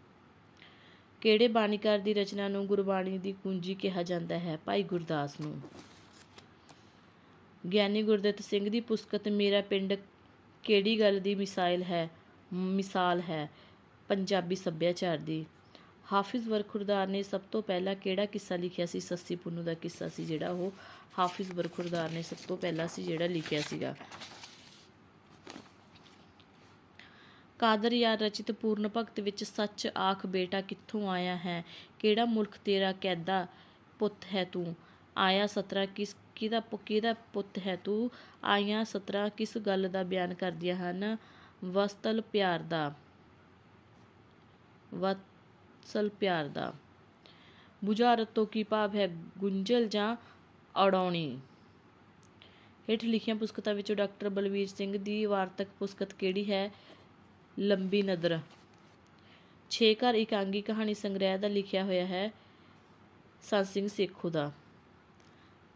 ਕਿਹੜੇ ਬਾਣੀਕਾਰ ਦੀ ਰਚਨਾ ਨੂੰ ਗੁਰਬਾਣੀ ਦੀ ਕੁੰਜੀ ਕਿਹਾ ਜਾਂਦਾ ਹੈ? ਭਾਈ ਗੁਰਦਾਸ ਨੂੰ। ਗਿਆਨੀ ਗੁਰਦਿੱਤ ਸਿੰਘ ਦੀ ਪੁਸਤਕ ਮੇਰਾ ਪਿੰਡ ਕਿਹੜੀ ਗੱਲ ਦੀ ਮਿਸਾਲ ਹੈ ਮਿਸਾਲ ਹੈ? ਪੰਜਾਬੀ ਸੱਭਿਆਚਾਰ ਦੀ। ਹਾਫਿਜ਼ ਵਰਖੁਰਦਾਰ ਨੇ ਸਭ ਤੋਂ ਪਹਿਲਾਂ ਕਿਹੜਾ ਕਿੱਸਾ ਲਿਖਿਆ ਸੀ? ਸੱਸੀ ਪੁੰਨੂ ਦਾ ਕਿੱਸਾ ਸੀ ਜਿਹੜਾ ਉਹ ਹਾਫਿਜ਼ ਵਰਖੁਰਦਾਰ ਨੇ ਸਭ ਤੋਂ ਪਹਿਲਾਂ ਸੀ ਜਿਹੜਾ ਲਿਖਿਆ ਸੀਗਾ। ਕਾਦਰ ਯਾਰ ਰਚਿਤ ਪੂਰਨ ਭਗਤ ਵਿੱਚ ਸੱਚ ਆਖ ਬੇਟਾ ਕਿੱਥੋਂ ਆਇਆ ਹੈ? ਕਿਹੜਾ ਮੁਲਕ ਤੇਰਾ ਕੈਦਾ ਪੁੱਤ ਹੈ ਤੂੰ? ਆਇਆ ਸਤਰਾ ਕਿਸ ਕਿਹਦਾ ਪੁ- ਕਿਹਦਾ ਪੁੱਤ ਹੈ ਤੂੰ। ਆਈਆਂ ਸਤਰਾ ਕਿਸ ਗੱਲ ਦਾ ਬਿਆਨ ਕਰਦੀਆਂ ਹਨ? ਵਸਤਲ ਪਿਆਰ ਦਾ। ਵਤਸਲ ਪਿਆਰ ਦਾ। ਬੁਝਾਰਤ ਤੋਂ ਕੀ ਭਾਵ ਹੈ ਗੁੰਝਲ ਜਾਂ ਅੜਾਉਣੀ? ਹੇਠ ਲਿਖੀਆਂ ਪੁਸਤਕਾਂ ਵਿੱਚੋਂ ਡਾਕਟਰ ਬਲਵੀਰ ਸਿੰਘ ਦੀ ਵਾਰਤਕ ਪੁਸਤਕ ਕਿਹੜੀ ਹੈ? ਲੰਬੀ ਨਦਰ। ਛੇ ਘਰ ਇਕਾਂਗੀ ਕਹਾਣੀ ਸੰਗ੍ਰਹਿ ਦਾ ਲਿਖਿਆ ਹੋਇਆ ਹੈ। ਸੰਤ ਸਿੰਘ ਸੇਖੂ ਦਾ।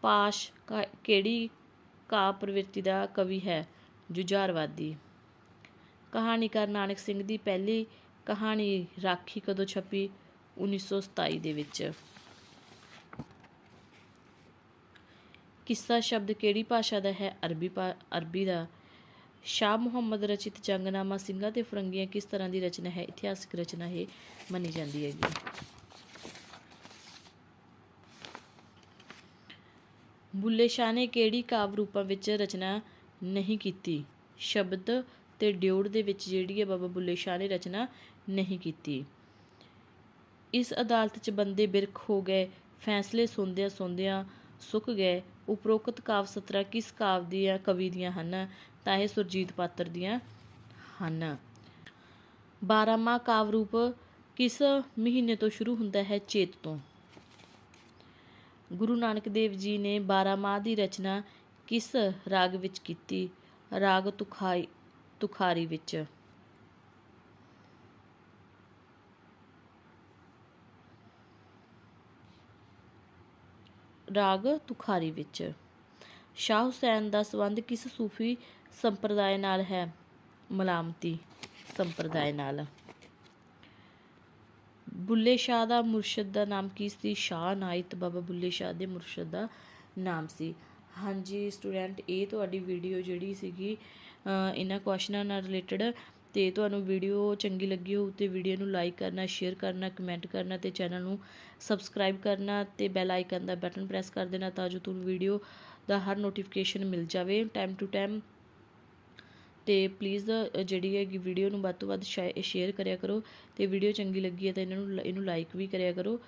ਪਾਸ਼ ਕਾ- ਕਿਹੜੀ ਕਾਵਿ ਪ੍ਰਵਿਰਤੀ ਦਾ ਕਵੀ ਹੈ? ਜੁਝਾਰਵਾਦੀ। ਕਹਾਣੀਕਾਰ ਨਾਨਕ ਸਿੰਘ ਦੀ ਪਹਿਲੀ ਕਹਾਣੀ ਰਾਖੀ ਕਦੋਂ ਛਪੀ? 1927 ਦੇ ਵਿੱਚ। ਕਿੱਸਾ ਸ਼ਬਦ ਕਿਹੜੀ ਭਾਸ਼ਾ ਦਾ ਹੈ? ਅਰਬੀ ਭਾ- ਅਰਬੀ ਦਾ। ਸ਼ਾਹ ਮੁਹੰਮਦ ਰਚਿਤ ਜੰਗਨਾਮਾ ਸਿੰਘਾਂ ਤੇ ਫਰੰਗੀਆਂ ਕਿਸ ਤਰ੍ਹਾਂ ਦੀ ਰਚਨਾ ਹੈ? ਇਤਿਹਾਸਕ ਰਚਨਾ ਇਹ ਮੰਨੀ ਜਾਂਦੀ ਹੈਗੀ। ਬੁੱਲੇ ਸ਼ਾਹ ਨੇ ਕਿਹੜੀ ਕਾਵਿ ਰੂਪਾਂ ਵਿੱਚ ਰਚਨਾ ਨਹੀਂ ਕੀਤੀ? ਸ਼ਬਦ ਤੇ ਡਿਉੜ ਦੇ ਵਿੱਚ ਜਿਹੜੀ ਹੈ ਬਾਬਾ ਬੁੱਲੇ ਸ਼ਾਹ ਨੇ ਰਚਨਾ ਨਹੀਂ ਕੀਤੀ। ਇਸ ਅਦਾਲਤ 'ਚ ਬੰਦੇ ਬਿਰਖ ਹੋ ਗਏ, ਫੈਸਲੇ ਸੁਣਦਿਆਂ ਸੁਣਦਿਆਂ ਸੁੱਕ ਗਏ। ਉਪਰੋਕਤ ਕਾਵ ਸਤਰਾ ਕਿਸ ਕਾਵ ਦੀਆਂ ਕਵੀ ਦੀਆਂ ਹਨ? ਤਾਂ ਇਹ ਸੁਰਜੀਤ ਪਾਤਰ ਦੀਆਂ ਹਨ। ਬਾਰਾਮਾ ਕਾਵ ਰੂਪ ਕਿਸ ਮਹੀਨੇ ਤੋਂ ਸ਼ੁਰੂ ਹੁੰਦਾ ਹੈ? ਚੇਤ ਤੋਂ। ਗੁਰੂ ਨਾਨਕ ਦੇਵ ਜੀ ਨੇ ਬਾਰਾਮਾਹ ਦੀ ਰਚਨਾ ਕਿਸ ਰਾਗ ਵਿੱਚ ਕੀਤੀ? ਰਾਗ ਤੁਖਾਈ, ਤੁਖਾਰੀ ਵਿੱਚ। ਰਾਗ ਤੁਖਾਰੀ ਵਿੱਚ। ਸ਼ਾਹ ਹੁਸੈਨ ਦਾ ਸੰਬੰਧ ਕਿਸ ਸੂਫੀ ਸੰਪਰਦਾਇ ਨਾਲ ਹੈ? ਮਲਾਮਤੀ ਸੰਪਰਦਾਇ ਨਾਲ। ਬੁੱਲੇ ਸ਼ਾਹ ਦਾ ਮੁਰਸ਼ਿਦ ਦਾ ਨਾਮ ਕੀ ਸੀ? ਸ਼ਾਹ ਨਾਇਤ ਬਾਬਾ ਬੁੱਲੇ ਸ਼ਾਹ ਦੇ ਮੁਰਸ਼ਿਦ ਦਾ ਨਾਮ ਸੀ। ਹਾਂਜੀ ਸਟੂਡੈਂਟ, ਇਹ ਤੁਹਾਡੀ ਵੀਡੀਓ ਜਿਹੜੀ ਸੀਗੀ ਇਹਨਾਂ ਕੁਐਸਚਨਾਂ ਨਾਲ ਰਿਲੇਟਡ, ਤੇ ਤੁਹਾਨੂੰ ਵੀਡੀਓ ਚੰਗੀ ਲੱਗੀ ਹੋਊ ਤੇ ਵੀਡੀਓ ਨੂੰ ਲਾਈਕ ਕਰਨਾ, ਸ਼ੇਅਰ ਕਰਨਾ, ਕਮੈਂਟ ਕਰਨਾ ਤੇ ਚੈਨਲ ਨੂੰ ਸਬਸਕ੍ਰਾਈਬ ਕਰਨਾ ਤੇ ਬੈਲ ਆਈਕਨ ਦਾ ਬਟਨ ਪ੍ਰੈਸ ਕਰ ਦੇਣਾ ਤਾਂ ਜੋ ਤੁਹਾਨੂੰ ਵੀਡੀਓ ਦਾ ਹਰ ਨੋਟੀਫਿਕੇਸ਼ਨ ਮਿਲ ਜਾਵੇ। ਟਾਈਮ ਟੂ ਟਾਈਮ ਤੇ ਪਲੀਜ਼ ਜਿਹੜੀ ਹੈਗੀ ਵੀਡੀਓ ਨੂੰ ਵੱਧ ਤੋਂ ਵੱਧ ਸ਼ੇਅਰ ਕਰਿਆ ਕਰੋ ਤੇ ਵੀਡੀਓ ਚੰਗੀ ਲੱਗੀ ਹੈ ਤਾਂ ਇਹਨਾਂ ਨੂੰ ਇਹਨੂੰ ਲਾਈਕ ਵੀ ਕਰਿਆ ਕਰੋ।